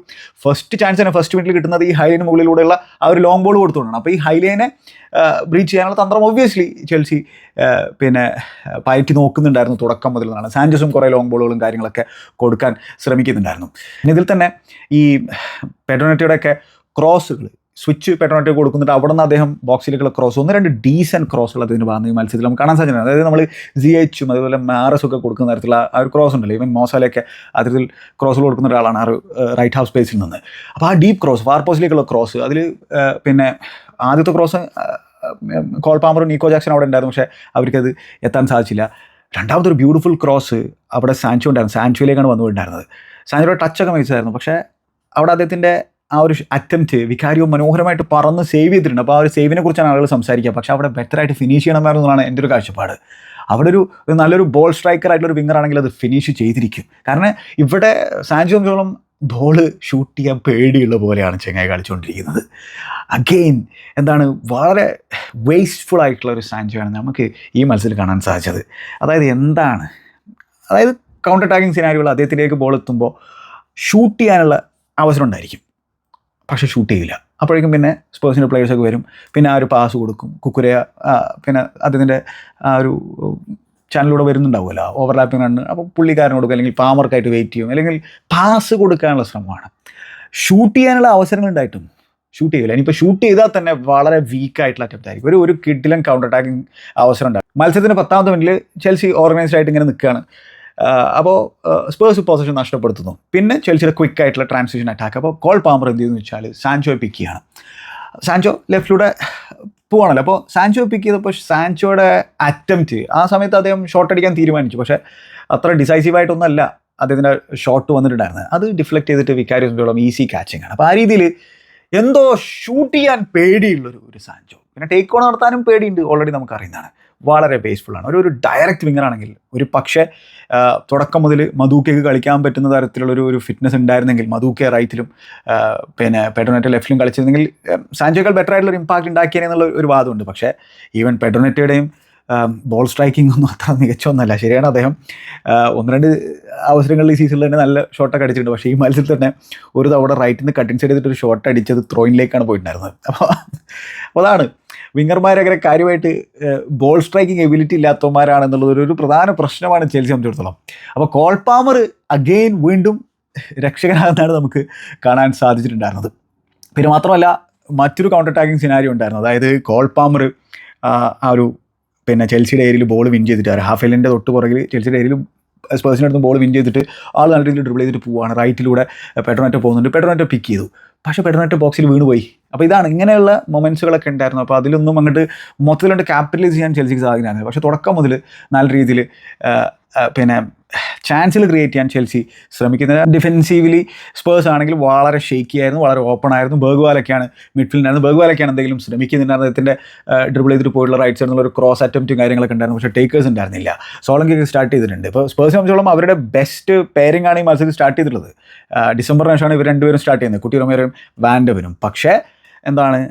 ഫസ്റ്റ് ചാൻസ് തന്നെ ഫസ്റ്റ് മിനിറ്റിൽ കിട്ടുന്നത് ഈ ഹൈലൈന് മുകളിലൂടെയുള്ള ആ ഒരു ലോങ് ബോൾ കൊടുത്തുകൊണ്ടാണ്. അപ്പോൾ ഈ ഹൈലൈനെ ബ്രീച്ച് ചെയ്യാനുള്ള തന്ത്രം ഒബ്വിയസ്ലി ചെൽസി പിന്നെ പയറ്റി നോക്കുന്നുണ്ടായിരുന്നു തുടക്കം മുതൽ നിന്നാണ് സാഞ്ചസും കുറേ ലോങ് ബോളുകളും കാര്യങ്ങളൊക്കെ കൊടുക്കാൻ ശ്രമിക്കുന്നുണ്ടായിരുന്നു. ഇതിൽ തന്നെ ഈ പെഡോനെറ്റയുടെ ക്രോസുകൾ സ്വിച്ച് പെട്രോണറ്റ് കൊടുക്കുന്നിട്ട് അവിടെ നിന്ന് അദ്ദേഹം ബോക്സിലേക്കുള്ള ക്രോസ് ഒന്ന് രണ്ട് ഡീസന്റ് ക്രോസുകൾ ഭാഗത്ത് ഈ മത്സരത്തിൽ. നമുക്ക് കാണാൻ സാധിക്കുന്നത് അതായത് നമ്മൾ ജി എച്ചും അതുപോലെ മാറസും ഒക്കെ കൊടുക്കുന്ന തരത്തിലുള്ള ആ ഒരു ക്രോസ് ഉണ്ടല്ലോ. ഈവൻ മോസാലയൊക്കെ അത്തരത്തിൽ ക്രോസ് കൊടുക്കുന്ന ഒരാളാണ് ആ റൈറ്റ് ഹാഫ് സ്പേസിൽ നിന്ന്. അപ്പോൾ ആ ഡീപ്പ് ക്രോസ് ഫാർ പോസ്റ്റിലേക്കുള്ള ക്രോസ് അതിൽ പിന്നെ ആദ്യത്തെ ക്രോസ് കോൾ പാമ്പറും നീക്കോ ജാക്സൺ അവിടെ ഉണ്ടായിരുന്നു. പക്ഷേ അവർക്കത് എത്താൻ സാധിച്ചില്ല. രണ്ടാമത്തെ ഒരു ബ്യൂട്ടിഫുൾ ക്രോസ് അവിടെ സാൻചോ ഉണ്ടായിരുന്നു. സാൻചോയിലേക്കാണ് വന്നുകൊണ്ടായിരുന്നത് സാൻചോയുടെ ടച്ചൊക്കെ മികച്ചതായിരുന്നു. പക്ഷേ അവിടെ അദ്ദേഹത്തിന്റെ ആ ഒരു അറ്റംപ്റ്റ് വികാരിയോ മനോഹരമായിട്ട് പറന്ന് സേവ് ചെയ്തിട്ടുണ്ട്. അപ്പോൾ ആ ഒരു സേവിനെ കുറിച്ചാണ് ആളുകൾ സംസാരിക്കുക. പക്ഷേ അവിടെ ബെറ്ററായിട്ട് ഫിനിഷ് ചെയ്യണമായിരുന്നതാണ് എന്റെ ഒരു കാഴ്ചപ്പാട്. അവിടെ ഒരു നല്ലൊരു ബോൾ സ്ട്രൈക്കർ ആയിട്ടുള്ള ഒരു വിങ്ങർ ആണെങ്കിൽ അത് ഫിനിഷ് ചെയ്തിരിക്കും. കാരണം ഇവിടെ സാഞ്ചോം സംബന്ധിച്ചോളം ബോൾ ഷൂട്ട് ചെയ്യാൻ പേടിയുള്ള പോലെയാണ് ചെങ്ങായി കളിച്ചുകൊണ്ടിരിക്കുന്നത്. അഗെയിൻ എന്താണ് വളരെ വേസ്റ്റ്ഫുൾ ആയിട്ടുള്ള ഒരു സാഞ്ചുവാണ് നമുക്ക് ഈ മത്സരത്തിൽ കാണാൻ സാധിച്ചത്. അതായത് എന്താണ്? അതായത് കൗണ്ടർ അറ്റാക്കിംഗ് സിനാരികൾ അദ്ദേഹത്തിലേക്ക് ബോൾ എത്തുമ്പോൾ ഷൂട്ട് ചെയ്യാനുള്ള അവസരം ഉണ്ടായിരിക്കും. പക്ഷേ ഷൂട്ട് ചെയ്യില്ല. അപ്പോഴേക്കും പിന്നെ സ്പേഴ്സിന്റെ പ്ലേയേഴ്സൊക്കെ വരും. പിന്നെ ആ ഒരു പാസ് കൊടുക്കും. കുക്കുരയ പിന്നെ അദ്ദേഹത്തിന്റെ ആ ഒരു ചാനലിലൂടെ വരുന്നുണ്ടാവുമല്ലോ ഓവർലാപ്പിംഗ് റണ്ണ് അപ്പോൾ പുള്ളിക്കാരൻ കൊടുക്കും അല്ലെങ്കിൽ പാമർക്കായിട്ട് വെയിറ്റ് ചെയ്യും അല്ലെങ്കിൽ പാസ് കൊടുക്കാനുള്ള ശ്രമമാണ്. ഷൂട്ട് ചെയ്യാനുള്ള അവസരങ്ങൾ ഉണ്ടായിട്ടും ഷൂട്ട് ചെയ്യില്ല. ഇനിയിപ്പോൾ ഷൂട്ട് ചെയ്താൽ തന്നെ വളരെ വീക്കായിട്ടുള്ള അറ്റംപ്റ്റ് ആയിരിക്കും. ഒരു ഒരു കിഡിലും കൗണ്ടർ അറ്റാക്കിംഗ് അവസരം ഉണ്ടാകും. മത്സരത്തിന്റെ പത്താമത്തെ മിനിറ്റിൽ ചെൽസി ഓർഗനൈസ്ഡ് ആയിട്ട് ഇങ്ങനെ നിൽക്കുകയാണ്. അപ്പോൾ സ്പേഴ്സ് പൊസിഷൻ നഷ്ടപ്പെടുത്തുന്നു. പിന്നെ ചെൽസിയുടെ ക്വിക്ക് ആയിട്ടുള്ള ട്രാൻസിഷൻ അറ്റാക്ക് അപ്പോൾ കോൾ പാമർ എന്ത് ചെയ്യുന്നു വെച്ചാൽ സാൻചോയെ പിക്ക് ചെയ്യാണ്. സാൻചോ ലെഫ്റ്റിലൂടെ പോവാണല്ലോ. അപ്പോൾ സാൻചോ പിക്ക് ചെയ്തപ്പോൾ സാൻചോയുടെ അറ്റംപ്റ്റ് ആ സമയത്ത് അദ്ദേഹം ഷോട്ട് അടിക്കാൻ തീരുമാനിച്ചു. പക്ഷേ അത്ര ഡിസൈസീവായിട്ടൊന്നല്ല അദ്ദേഹത്തിന്റെ ഷോട്ട് വന്നിട്ടുണ്ടായിരുന്നത്. അത് ഡിഫ്ലക്റ്റ് ചെയ്തിട്ട് വിക്കാരി സംബന്ധിച്ചോളം ഈസി കാച്ചിങ് ആണ്. അപ്പോൾ ആ രീതിയിൽ എന്തോ ഷൂട്ട് ചെയ്യാൻ പേടിയുള്ളൊരു ഒരു സാൻചോ പിന്നെ ടേക്ക് ഓൺ നടത്താനും പേടിയുണ്ട്. ഓൾറെഡി നമുക്ക് അറിയുന്നതാണ്. വളരെ ബേസ്ഫുൾ ആണ്. ഒരു ഒരു ഡയറക്റ്റ് വിങ്ങർ ആണെങ്കിൽ ഒരു പക്ഷേ തുടക്കം മുതൽ മധൂക്കയ്ക്ക് കളിക്കാൻ പറ്റുന്ന തരത്തിലുള്ള ഒരു ഒരു ഫിറ്റ്നസ് ഉണ്ടായിരുന്നെങ്കിൽ മധുക്കെ റൈറ്റിലും പിന്നെ പെഡോനെറ്റ് ലെഫ്റ്റിലും കളിച്ചിരുന്നെങ്കിൽ സാൻജോകൾ ബെറ്റർ ആയിട്ടുള്ള ഒരു ഇമ്പാക്ട് ഉണ്ടാക്കിയെന്നുള്ള ഒരു വാദമുണ്ട്. പക്ഷേ ഈവൻ പെഡോനെറ്റയുടെയും ബോൾ സ്ട്രൈക്കിംഗ് ഒന്നും അത്ര മികച്ചൊന്നല്ല. ശരിയാണ് അദ്ദേഹം ഒന്ന് രണ്ട് അവസരങ്ങളിൽ ഈ സീസണിൽ തന്നെ നല്ല ഷോട്ടൊക്കെ അടിച്ചിട്ടുണ്ട്. പക്ഷേ ഈ മത്സരത്തിൽ തന്നെ ഒരു തവണ റൈറ്റിൽ നിന്ന് കട്ടിങ് സൈഡ് ചെയ്തിട്ട് ഒരു ഷോട്ട് അടിച്ചത് ത്രോയിനിലേക്കാണ് പോയിട്ടുണ്ടായിരുന്നത്. അപ്പോൾ അതാണ്. വിങ്ങർമാരങ്ങനെ കാര്യമായിട്ട് ബോൾ സ്ട്രൈക്കിംഗ് എബിലിറ്റി ഇല്ലാത്തവന്മാരാണെന്നുള്ളത് ഒരു- പ്രധാന പ്രശ്നമാണ് ചെൽസി സംബന്ധിച്ചിടത്തോളം. അപ്പോൾ കോൾ പാമർ അഗെയിൻ വീണ്ടും രക്ഷകനാകുന്നതാണ് നമുക്ക് കാണാൻ സാധിച്ചിട്ടുണ്ടായിരുന്നത്. പിന്നെ മാത്രമല്ല മറ്റൊരു കൗണ്ടർ അറ്റാക്കിംഗ് സിനാരി ഉണ്ടായിരുന്നു. അതായത് കോൾ പാമർ ആ ഒരു പിന്നെ ചെൽസിയുടെ ഏരിയയിൽ ബോൾ വിൻ ചെയ്തിട്ട് ആ ഹാഫ് എല്ലിന്റെ തൊട്ട് പുറകിൽ ചെൽസിയുടെ ഏരിയയിൽ സ്പേഴ്സിന്റെ ബോൾ വിൻ ചെയ്തിട്ട് ആൾ നല്ല രീതിയിൽ ഡ്രിബിൾ ചെയ്തിട്ട് പോവുകയാണ് റൈറ്റിലൂടെ പെട്രോനെറ്റ് പോകുന്നുണ്ട്. പെട്രോനെറ്റ് പിക്ക് ചെയ്തു. പക്ഷേ പെട്ടെന്നിട്ട് ബോക്സിൽ വീണുപോയി. അപ്പോൾ ഇതാണ് ഇങ്ങനെയുള്ള മൊമെൻസുകളൊക്കെ ഉണ്ടായിരുന്നു. അപ്പോൾ അതിലൊന്നും അങ്ങോട്ട് മൊത്തത്തിലോട്ട് ക്യാപിറ്റലൈസ് ചെയ്യാൻ ചെൽസിക്ക് സാധിക്കുന്നില്ല. പക്ഷേ തുടക്കം മുതൽ നല്ല രീതിയിൽ പിന്നെ ചാൻസിൽ ക്രിയേറ്റ് ചെയ്യാൻ ചെൽസി ശ്രമിക്കുന്നത്. ഡിഫെൻസീവ്ലി സ്പേഴ്സ് ആണെങ്കിൽ വളരെ ഷേക്കി ആയിരുന്നു വളരെ ഓപ്പൺ ആയിരുന്നു. ബർഗ്വാലൊക്കെയാണ് മിഡ്ഫീൽഡിനായിരുന്നു ബർഗ്വാലൊക്കെയാണ് എന്തെങ്കിലും ശ്രമിക്കുന്നുണ്ടായിരുന്നു അദ്ദേഹത്തിന്റെ ഡ്രിബിൾ ചെയ്തിട്ട് പോയിട്ടുള്ള റൈറ്റ് സൈഡിൽ ഒരു ക്രോസ് അറ്റംപ്റ്റും കാര്യങ്ങളൊക്കെ ഉണ്ടായിരുന്നു. പക്ഷേ ടേക്കേഴ്സ് ഉണ്ടായിരുന്നില്ല. സോളങ്കി സ്റ്റാർട്ട് ചെയ്തിട്ടുണ്ട്. ഇപ്പോൾ സ്പേഴ്സ് സംബന്ധിച്ചോളം അവരുടെ ബെസ്റ്റ് പെയറിംഗ് ആണ് ഈ മത്സരത്തിൽ സ്റ്റാർട്ട് ചെയ്തിട്ടുള്ളത്. ഡിസംബർ ശേഷമാണ് ഇവർ രണ്ടുപേരും സ്റ്റാർട്ട് ചെയ്യുന്നത്. കുട്ടി റൊമേറയും വാൻഡവനും പക്ഷേ എന്താണ്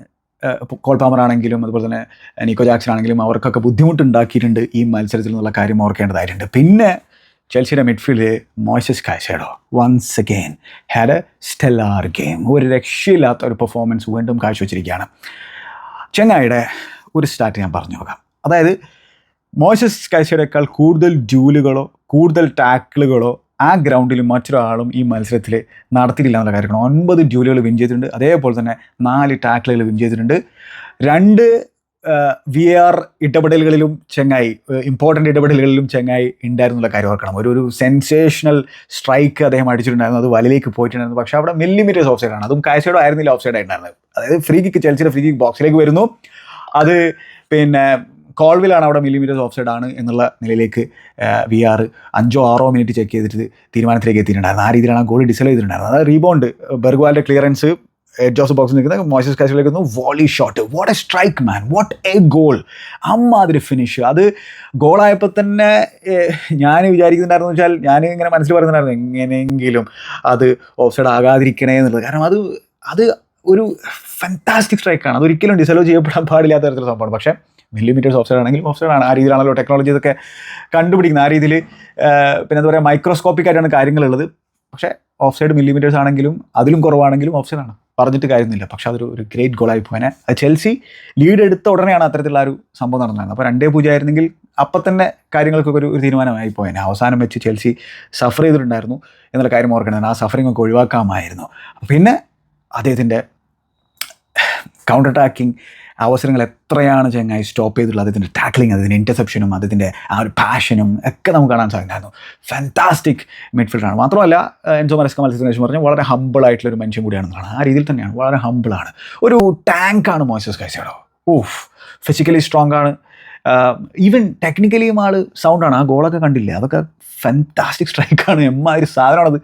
കോൾ പാമറാണെങ്കിലും അതുപോലെ തന്നെ നിക്കോ ജാക്സൺ ആണെങ്കിലും അവർക്കൊക്കെ ബുദ്ധിമുട്ടുണ്ടാക്കിയിട്ടുണ്ട് ഈ മത്സരത്തിൽ നിന്നുള്ള കാര്യം ഓർക്കേണ്ടതായിട്ടുണ്ട്. പിന്നെ ചെൽസിയുടെ midfield Moises Caicedo once again had a stellar game ഒരു രക്ഷയില്ലാത്ത ഒരു പെർഫോമൻസ് വീണ്ടും കാഴ്ചവെച്ചിരിക്കുകയാണ്. ചെങ്ങായിയുടെ ഒരു സ്റ്റാർട്ട് ഞാൻ പറഞ്ഞു നോക്കാം. അതായത് മോയ്സസ് കാഴ്ചയുടെക്കാൾ കൂടുതൽ ജൂലുകളോ കൂടുതൽ ടാക്കിളുകളോ ആ ഗ്രൗണ്ടിൽ മറ്റൊരാളും ഈ മത്സരത്തിൽ നടത്തിയിട്ടില്ല എന്നുള്ള കാര്യമാണ് ഒൻപത് ജോലികൾ വിൻ ചെയ്തിട്ടുണ്ട്. അതേപോലെ തന്നെ നാല് ടാക്കിളുകൾ വിൻ ചെയ്തിട്ടുണ്ട്. രണ്ട് വി ആർ ഇടപെടലുകളിലും ചെങ്ങായി ഇമ്പോർട്ടന്റ് ഇടപെടലുകളിലും ചെങ്ങായി ഉണ്ടായിരുന്നുള്ള കാര്യം ഓർക്കണം. ഒരു ഒരു സെൻസേഷണൽ സ്ട്രൈക്ക് അദ്ദേഹം അടിച്ചിട്ടുണ്ടായിരുന്നു. അത് വലയിലേക്ക് പോയിട്ടുണ്ടായിരുന്നു. പക്ഷേ അവിടെ മില്ലിമീറ്റേഴ്സ് ഓഫ് സൈഡാണ് അതും കാഴ്ചയോടെ ആയിരുന്നില്ല ഓഫ് സൈഡ് ആയിട്ടുണ്ടായിരുന്നത്. അതായത് ഫ്രീ കിക്ക് ചെൽസിയുടെ ഫ്രീ കിക്ക് ബോക്സിലേക്ക് വരുന്നു. അത് പിന്നെ കോൾവിലാണ് അവിടെ മില്ലിമീറ്റർ ഓഫ് സൈഡ് ആണ് എന്നുള്ള നിലയിലേക്ക് വി ആർ അഞ്ചോ ആറോ മിനിറ്റ് ചെക്ക് ചെയ്തിട്ട് തീരുമാനത്തിലേക്ക് എത്തിയിട്ടുണ്ടായിരുന്നു. ആ രീതിയിലാണ് ആ ഗോൾ ഡിസൈൽ ചെയ്തിട്ടുണ്ടായിരുന്നത്. അതായത് റീബൗണ്ട് ബെർഗ്വാലിന്റെ ക്ലിയറൻസ് ജോസ് ബോക്സ് നിൽക്കുന്ന Moises കാശിലേക്ക് volley shot what a strike man what a goal അമ്മാതിരി ഫിനിഷ് അത് ഗോളായപ്പോൾ തന്നെ ഞാൻ വിചാരിക്കുന്നുണ്ടായിരുന്നു വെച്ചാൽ ഞാൻ ഇങ്ങനെ മനസ്സിൽ പറയുന്നുണ്ടായിരുന്നു എങ്ങനെയെങ്കിലും അത് ഓഫ് സൈഡ് ആകാതിരിക്കണേ എന്നുള്ളത്. കാരണം അത് അത് ഒരു ഫാന്റാസ്റ്റിക് സ്ട്രൈക്കാണ് അതൊരിക്കലും ഡിസലോ ചെയ്യപ്പെടാൻ പാടില്ലാത്ത തരത്തിലുള്ള സംഭവമാണ്. പക്ഷേ മില്ലിമീറ്റേഴ്സ് ഓഫ് സൈഡ് ആണെങ്കിലും ഓഫ് സൈഡ് ആണ് ആ രീതിയിലാണല്ലോ ടെക്നോളജി ഇതൊക്കെ കണ്ടുപിടിക്കുന്നത്. ആ രീതിയിൽ പിന്നെ എന്താ പറയുക മൈക്രോസ്കോപ്പിക് ആയിട്ടാണ് കാര്യങ്ങളുള്ളത്. പക്ഷേ ഓഫ് സൈഡ് മില്ലിമീറ്റേഴ്സ് ആണെങ്കിലും അതിലും കുറവാണെങ്കിലും ഓഫ് ആണ്. പറഞ്ഞിട്ട് കാര്യമൊന്നുമില്ല. പക്ഷേ അതൊരു ഒരു ഗ്രേറ്റ് ഗോളായി പോയനെ. അത് ചെൽസി ലീഡ് എടുത്ത ഉടനെയാണ് അത്തരത്തിലുള്ള ഒരു സംഭവം നടന്നത്. അപ്പോൾ രണ്ടേ പൂജ്യം ആയിരുന്നെങ്കിൽ അപ്പം തന്നെ കാര്യങ്ങൾക്കൊക്കെ ഒരു തീരുമാനമായി പോയേനെ. അവസാനം വെച്ച് ചെൽസി സഫർ ചെയ്തിട്ടുണ്ടായിരുന്നു എന്നുള്ള കാര്യം ഓർക്കണം. ആ സഫറിംഗ് ഒക്കെ ഒഴിവാക്കാമായിരുന്നു. പിന്നെ അദ്ദേഹത്തിന്റെ കൗണ്ടർ അറ്റാക്കിങ് അവസരങ്ങൾ എത്രയാണ് ചെങ്ങായി സ്റ്റോപ്പ് ചെയ്തിട്ടുള്ളത്? അതിന്റെ ടാക്ലിങ് അതിന്റെ ഇന്റർസെപ്ഷനും അതിന്റെ ആ ഒരു പാഷനും ഒക്കെ നമുക്ക് കാണാൻ സാധിക്കുമായിരുന്നു ഫാന്റാസ്റ്റിക് മിഡ്ഫീൽഡറാണ് മാത്രമല്ല എൻസോ മരസ്ക മത്സരത്തിന് പറഞ്ഞു വളരെ ഹമ്പിൾ ആയിട്ടുള്ള ഒരു മനുഷ്യൻ കൂടിയാണെന്നാണ് ആ രീതിയിൽ തന്നെയാണ്. വളരെ ഹമ്പിളാണ് ഒരു ടാങ്കാണ് മോയ്സസ് കാഴ്ചയുടെ ഓഫ് ഫിസിക്കലി സ്ട്രോങ് ആണ്. ഈവൻ ടെക്നിക്കലിയും ആൾ സൗണ്ടാണ് ആ ഗോളൊക്കെ കണ്ടില്ല? അതൊക്കെ ഫാന്റാസ്റ്റിക് സ്ട്രൈക്കാണ് എമ്മാതിരി സാധനമാണത്.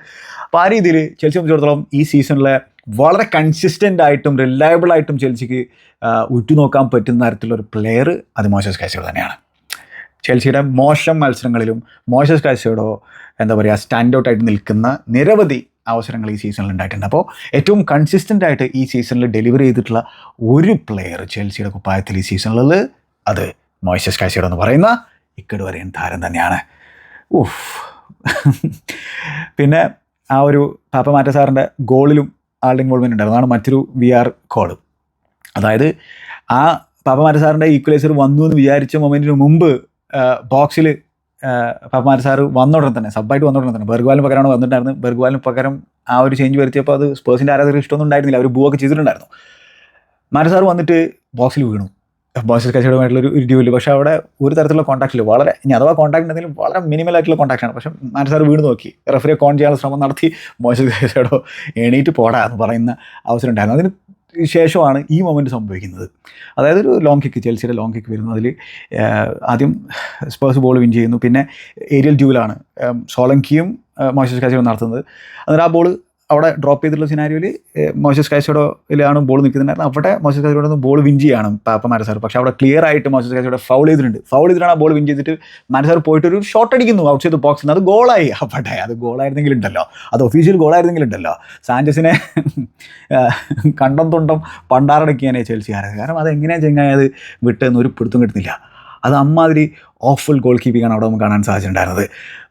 അപ്പോൾ ആ രീതിയിൽ ചെൽസി സംബന്ധിച്ചിടത്തോളം ഈ സീസണിലെ വളരെ കൺസിസ്റ്റന്റ് ആയിട്ടും റിലയബിൾ ആയിട്ടും ചെൽസിക്ക് ഉറ്റുനോക്കാൻ പറ്റുന്ന തരത്തിലുള്ള ഒരു പ്ലെയർ അത് മോശസ് കാഴ്ചകൾ തന്നെയാണ്. ചെൽസിയുടെ മോശം മത്സരങ്ങളിലും മോശസ് കാഴ്ചയോടോ എന്താ പറയുക സ്റ്റാൻഡ് ഔട്ട് ആയിട്ട് നിൽക്കുന്ന നിരവധി അവസരങ്ങൾ ഈ സീസണിൽ ഉണ്ടായിട്ടുണ്ട്. അപ്പോൾ ഏറ്റവും കൺസിസ്റ്റന്റ് ആയിട്ട് ഈ സീസണിൽ ഡെലിവറി ചെയ്തിട്ടുള്ള ഒരു പ്ലെയർ ചെൽസിയുടെ കുപ്പായത്തിൽ ഈ സീസണിൽ അത് മോയ്സസ് കാഴ്ചയുടെ എന്ന് പറയുന്ന ഇക്കട് വരെയും താരം തന്നെയാണ്. ഊഫ് പിന്നെ ആ ഒരു പാപ്പ മാറ്റ സാറിന്റെ ഗോളിലും ആളുടെ ഇൻവോൾവ്മെന്റ് ഉണ്ടായിരുന്നു. അതാണ് മറ്റൊരു വി ആർ കോൾ അതായത് ആ പാപ്പമാര സാറിന്റെ ഈക്വലൈസർ വന്നു എന്ന് വിചാരിച്ച മൊമെന്റിന് മുമ്പ് ബോക്സിൽ പാപ്പമാര സാറ് വന്ന ഉടനെ തന്നെ സബ്ബായിട്ട് വന്ന ഉടനെ തന്നെ ബെർഗ്വാലിന് പകരമാണ് വന്നിട്ടുണ്ടായിരുന്നത്. ബെർഗ്വാലിന് പകരം ആ ഒരു ചേഞ്ച് വരുത്തിയപ്പോൾ അത് സ്പേഴ്സിന്റെ ആരാധകർ ഇഷ്ടമൊന്നും ഉണ്ടായിരുന്നില്ല. അവർ ബൂവൊക്കെ ചെയ്തിട്ടുണ്ടായിരുന്നു. മാര സാർ വന്നിട്ട് ബോക്സിൽ വീണു. ബോയ്സസ് കച്ചവടമായിട്ടുള്ള ഒരു ഡ്യൂൽ പക്ഷേ അവിടെ ഒരു തരത്തിലുള്ള കോൺടാക്ട് ഇല്ല. വളരെ ഇനി അഥവാ കോൺടാക്ട് ഉണ്ടെങ്കിലും വളരെ മിനിമൽ ആയിട്ടുള്ള കോൺടാക്ട് ആണ്. പക്ഷേ മാനസാർ വീണ് നോക്കി. റെഫറിയെ കോൺ ചെയ്യാനുള്ള ശ്രമം നടത്തി ബോയ്സസ് കച്ചവടോ എണീറ്റ് പോടാ എന്ന് പറയുന്ന അവസരം ഉണ്ടായിരുന്നു. അതിന് ശേഷമാണ് ഈ മൊമെന്റ് സംഭവിക്കുന്നത്. അതായത് ഒരു ലോങ് കിക്ക് ചെൽസിയുടെ ലോങ് കിക്ക് വരുന്നു. അതിൽ ആദ്യം സ്പേഴ്സ് ബോൾ വിൻ ചെയ്യുന്നു. പിന്നെ ഏരിയൽ ഡ്യൂലാണ് സോളങ്കിയും മോയ്സസ് കച്ചവടം നടത്തുന്നത്. എന്നിട്ട് ആ ബോൾ അവിടെ ഡ്രോപ്പ് ചെയ്തിട്ടുള്ള സിനാരിയോയിൽ മോശസ് കാശോടോയിലാണ് ബോൾ നിൽക്കുന്നുണ്ടായിരുന്നത് അവിടെ മോശസ് കാശോടെ ബോൾ വിൻ ചെയ്യാണ് പാപ്പ മാരസാർ പക്ഷേ അവിടെ ക്ലിയർ ആയിട്ട് മോശസ് കാശോടെ ഫൗൾ ചെയ്തിട്ടുണ്ട്. ഫൗൾ ചെയ്തിട്ടാണ് ആ ബോൾ വിൻ ചെയ്തിട്ട് മാരസാർ പോയിട്ട് ഒരു ഷോട്ട് അടിക്കുന്നു ഔട്ട് ചെയ്ത് ബോക്സിൽ നിന്ന് അത് ഗോളായി അവിടെ അത് ഗോളായിരുന്നെങ്കിൽ ഉണ്ടല്ലോ. അത് ഒഫീഷ്യൽ ഗോളായിരുന്നെങ്കിൽ ഉണ്ടല്ലോ. സാഞ്ചസിനെ കണ്ടം തൊണ്ടം പണ്ടാറടക്കിയാനേ ചെൽസി കാരണം അത് എങ്ങനെയാണ് ചെങ്ങായി അത് വിട്ടെന്ന് ഒരു പിടുത്തം കിട്ടുന്നില്ല. അത് അമ്മാതിരി ഓഫുൾ ഗോൾ ആണ് അവിടെ നമുക്ക് കാണാൻ സാധിച്ചിട്ടുണ്ടായിരുന്നത്.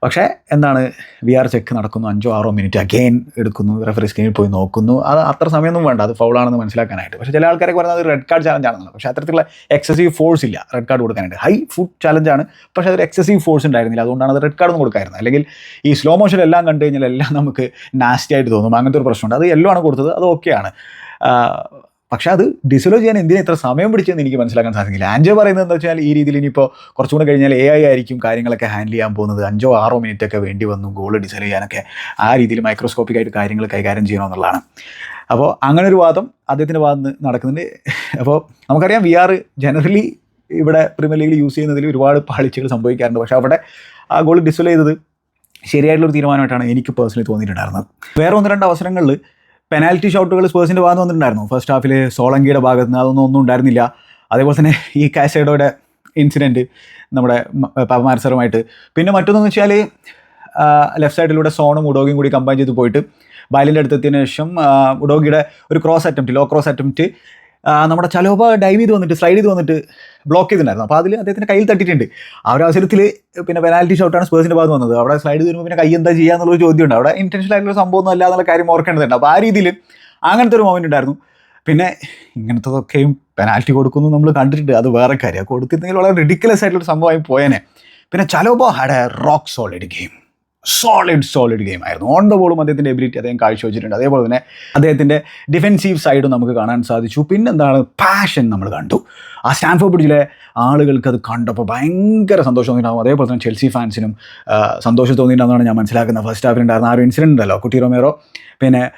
പക്ഷേ എന്താണ് വി ആർ ചെക്ക് നടക്കുന്നു അഞ്ചോ ആറോ മിനിറ്റ് അഗെയിൻ എടുക്കുന്നു റെഫറി സ്ക്രീനിൽ പോയി നോക്കുന്നു. അത് അത്ര സമയമൊന്നും വേണ്ട അത് ഫൗളാണെന്ന് മനസ്സിലാക്കാനായിട്ട്. പക്ഷേ ചില ആൾക്കാരൊക്കെ പറയുന്നത് റെഡ് കാർഡ് ചാലഞ്ച് ആണെന്നാണ്. പക്ഷേ അത്തരത്തിലുള്ള എക്സസീവ് ഫോഴ്സ് ഇല്ല റെഡ് കാർഡ് കൊടുക്കാനായിട്ട്. ഹൈ ഫുഡ് ചാലഞ്ചാണ് പക്ഷേ അതൊരു എക്സസീവ് ഫോഴ്സ് ഉണ്ടായിരുന്നില്ല. അതുകൊണ്ടാണ് അത് റെഡ് കാർഡ് ഒന്നും കൊടുക്കായിരുന്നത് അല്ലെങ്കിൽ ഈ സ്ലോ മോഷൻ എല്ലാം കണ്ടു കഴിഞ്ഞാൽ എല്ലാം നമുക്ക് നാസ്റ്റി ആയിട്ട് തോന്നും. അങ്ങനത്തെ ഒരു പ്രശ്നമുണ്ട്. അത് യെല്ലോ ആണ് കൊടുത്തത് അത് ഓക്കെയാണ് പക്ഷേ അത് ഡിസലോ ചെയ്യാൻ എന്തിനാ ഇത്ര സമയം പിടിച്ചെന്ന് എനിക്ക് മനസ്സിലാക്കാൻ സാധിക്കില്ല ആൻജോ പറയുന്നത് എന്താ വെച്ചാൽ ഈ രീതിയിൽ ഇനിയിപ്പോൾ കുറച്ചും കൂടെ കഴിഞ്ഞാൽ എ ഐ ആയിരിക്കും കാര്യങ്ങളൊക്കെ ഹാൻഡിൽ ചെയ്യാൻ പോകുന്നത്. അഞ്ചോ ആറോ മിനിറ്റ് ഒക്കെ വേണ്ടി വന്നു ഗോൾ ഡിസൈൻ ചെയ്യാനൊക്കെ ആ രീതിയിൽ മൈക്രോസ്കോപ്പിക് ആയിട്ട് കാര്യങ്ങൾ കൈകാര്യം ചെയ്യണമെന്നുള്ളതാണ്. അപ്പോൾ അങ്ങനെ ഒരു വാദം അദ്ദേഹത്തിന്റെ വാദം നടക്കുന്നുണ്ട്. അപ്പോൾ നമുക്കറിയാം വി ആർ ജനറലി ഇവിടെ പ്രീമിയർ ലീഗിൽ യൂസ് ചെയ്യുന്നതിൽ ഒരുപാട് പാളിച്ചകൾ സംഭവിക്കാറുണ്ട്. പക്ഷേ അവിടെ ആ ഗോൾ ഡിസ്പ്ലേ ചെയ്തത് ശരിയായിട്ടുള്ളൊരു തീരുമാനമായിട്ടാണ് എനിക്ക് പേഴ്സണലി തോന്നിയിട്ടുണ്ടായിരുന്നത്. വേറെ ഒന്ന് രണ്ട് അവസരങ്ങളിൽ പെനാൽറ്റി ഷോട്ടുകൾ സ്പേഴ്സിന്റെ ഭാഗത്ത് വന്നിട്ടുണ്ടായിരുന്നു. ഫസ്റ്റ് ഹാഫിൽ സോളങ്കിയുടെ ഭാഗത്ത് നിന്ന് അതൊന്നും ഒന്നും ഉണ്ടായിരുന്നില്ല. അതേപോലെ തന്നെ ഈ കാസേഡോയുടെ ഇൻസിഡന്റ് നമ്മുടെ പാപ്പമാരസറുമായിട്ട് പിന്നെ മറ്റൊന്നെന്ന് വെച്ചാൽ ലെഫ്റ്റ് സൈഡിലൂടെ സോണും ഉഡോഗിയും കൂടി കമ്പൈൻ ചെയ്ത് പോയിട്ട് ബാലിന്റെ അടുത്തെത്തിയതിനു ശേഷം ഉഡോഗിയുടെ ഒരു cross attempt low cross attempt നമ്മുടെ ചലോബ ഡൈവ് ചെയ്ത് വന്നിട്ട് സ്ലൈഡ് ചെയ്ത് വന്നിട്ട് ബ്ലോക്ക് ചെയ്തിട്ടുണ്ടായിരുന്നു. അപ്പോൾ അതിൽ അദ്ദേഹത്തിന്റെ കയ്യിൽ തട്ടിയിട്ടുണ്ട്. ആ ഒരു അവസരത്തിൽ പിന്നെ പെനാൽറ്റി ഷോട്ടാണ് സ്പേഴ്സിന്റെ ഭാഗത്ത് വന്നത്. അവിടെ സ്ലൈഡ് ചെയ്യുമ്പോൾ പിന്നെ കൈ എന്താ ചെയ്യുക എന്നുള്ളൊരു ചോദ്യമുണ്ട്. അവിടെ ഇന്റൻഷൻ ആയിട്ടുള്ള സംഭവം ഒന്നും അല്ല എന്നുള്ള കാര്യം ഓർക്കേണ്ടതുണ്ട്. അപ്പോൾ ആ രീതിയിൽ അങ്ങനത്തെ ഒരു മൊമെന്റ് ഉണ്ടായിരുന്നു. പിന്നെ ഇങ്ങനത്തതൊക്കെയും പെനാൽറ്റി കൊടുക്കുന്നു നമ്മൾ കണ്ടിട്ടുണ്ട്. അത് വേറെ കാര്യം. കൊടുത്തിരുന്നെങ്കിൽ വളരെ റിഡിക്കുലസ് ആയിട്ടുള്ള സംഭവമായി പോയേനെ. പിന്നെ Chalobah had a rock solid game solid solid game ആയിരുന്നു. ഓൺ ദ ബോളും അദ്ദേഹത്തിന്റെ എബിലിറ്റി അദ്ദേഹം കാഴ്ചവെച്ചിട്ടുണ്ട്. അതേപോലെ തന്നെ അദ്ദേഹത്തിന്റെ ഡിഫെൻസീവ് സൈഡും നമുക്ക് കാണാൻ സാധിച്ചു. പിന്നെന്താണ്? പാഷൻ നമ്മൾ കണ്ടു. ആ സ്റ്റാൻഫോർഡ് ബ്രിഡ്ജിലെ ആളുകൾക്ക് അത് കണ്ടപ്പോൾ ഭയങ്കര സന്തോഷം തോന്നിയിട്ടുണ്ടാകും അതേപോലെ തന്നെ ചെൽസി ഫാൻസിനും സന്തോഷം തോന്നിയിട്ടുണ്ടെന്നാണ് ഞാൻ മനസ്സിലാക്കുന്നത്. ഫസ്റ്റ് ഹാഫിൽ ഉണ്ടായിരുന്ന ആ ഒരു ഇൻസിഡന്റ് ഉണ്ടല്ലോ കുട്ടി റൊമേറോ. പിന്നെ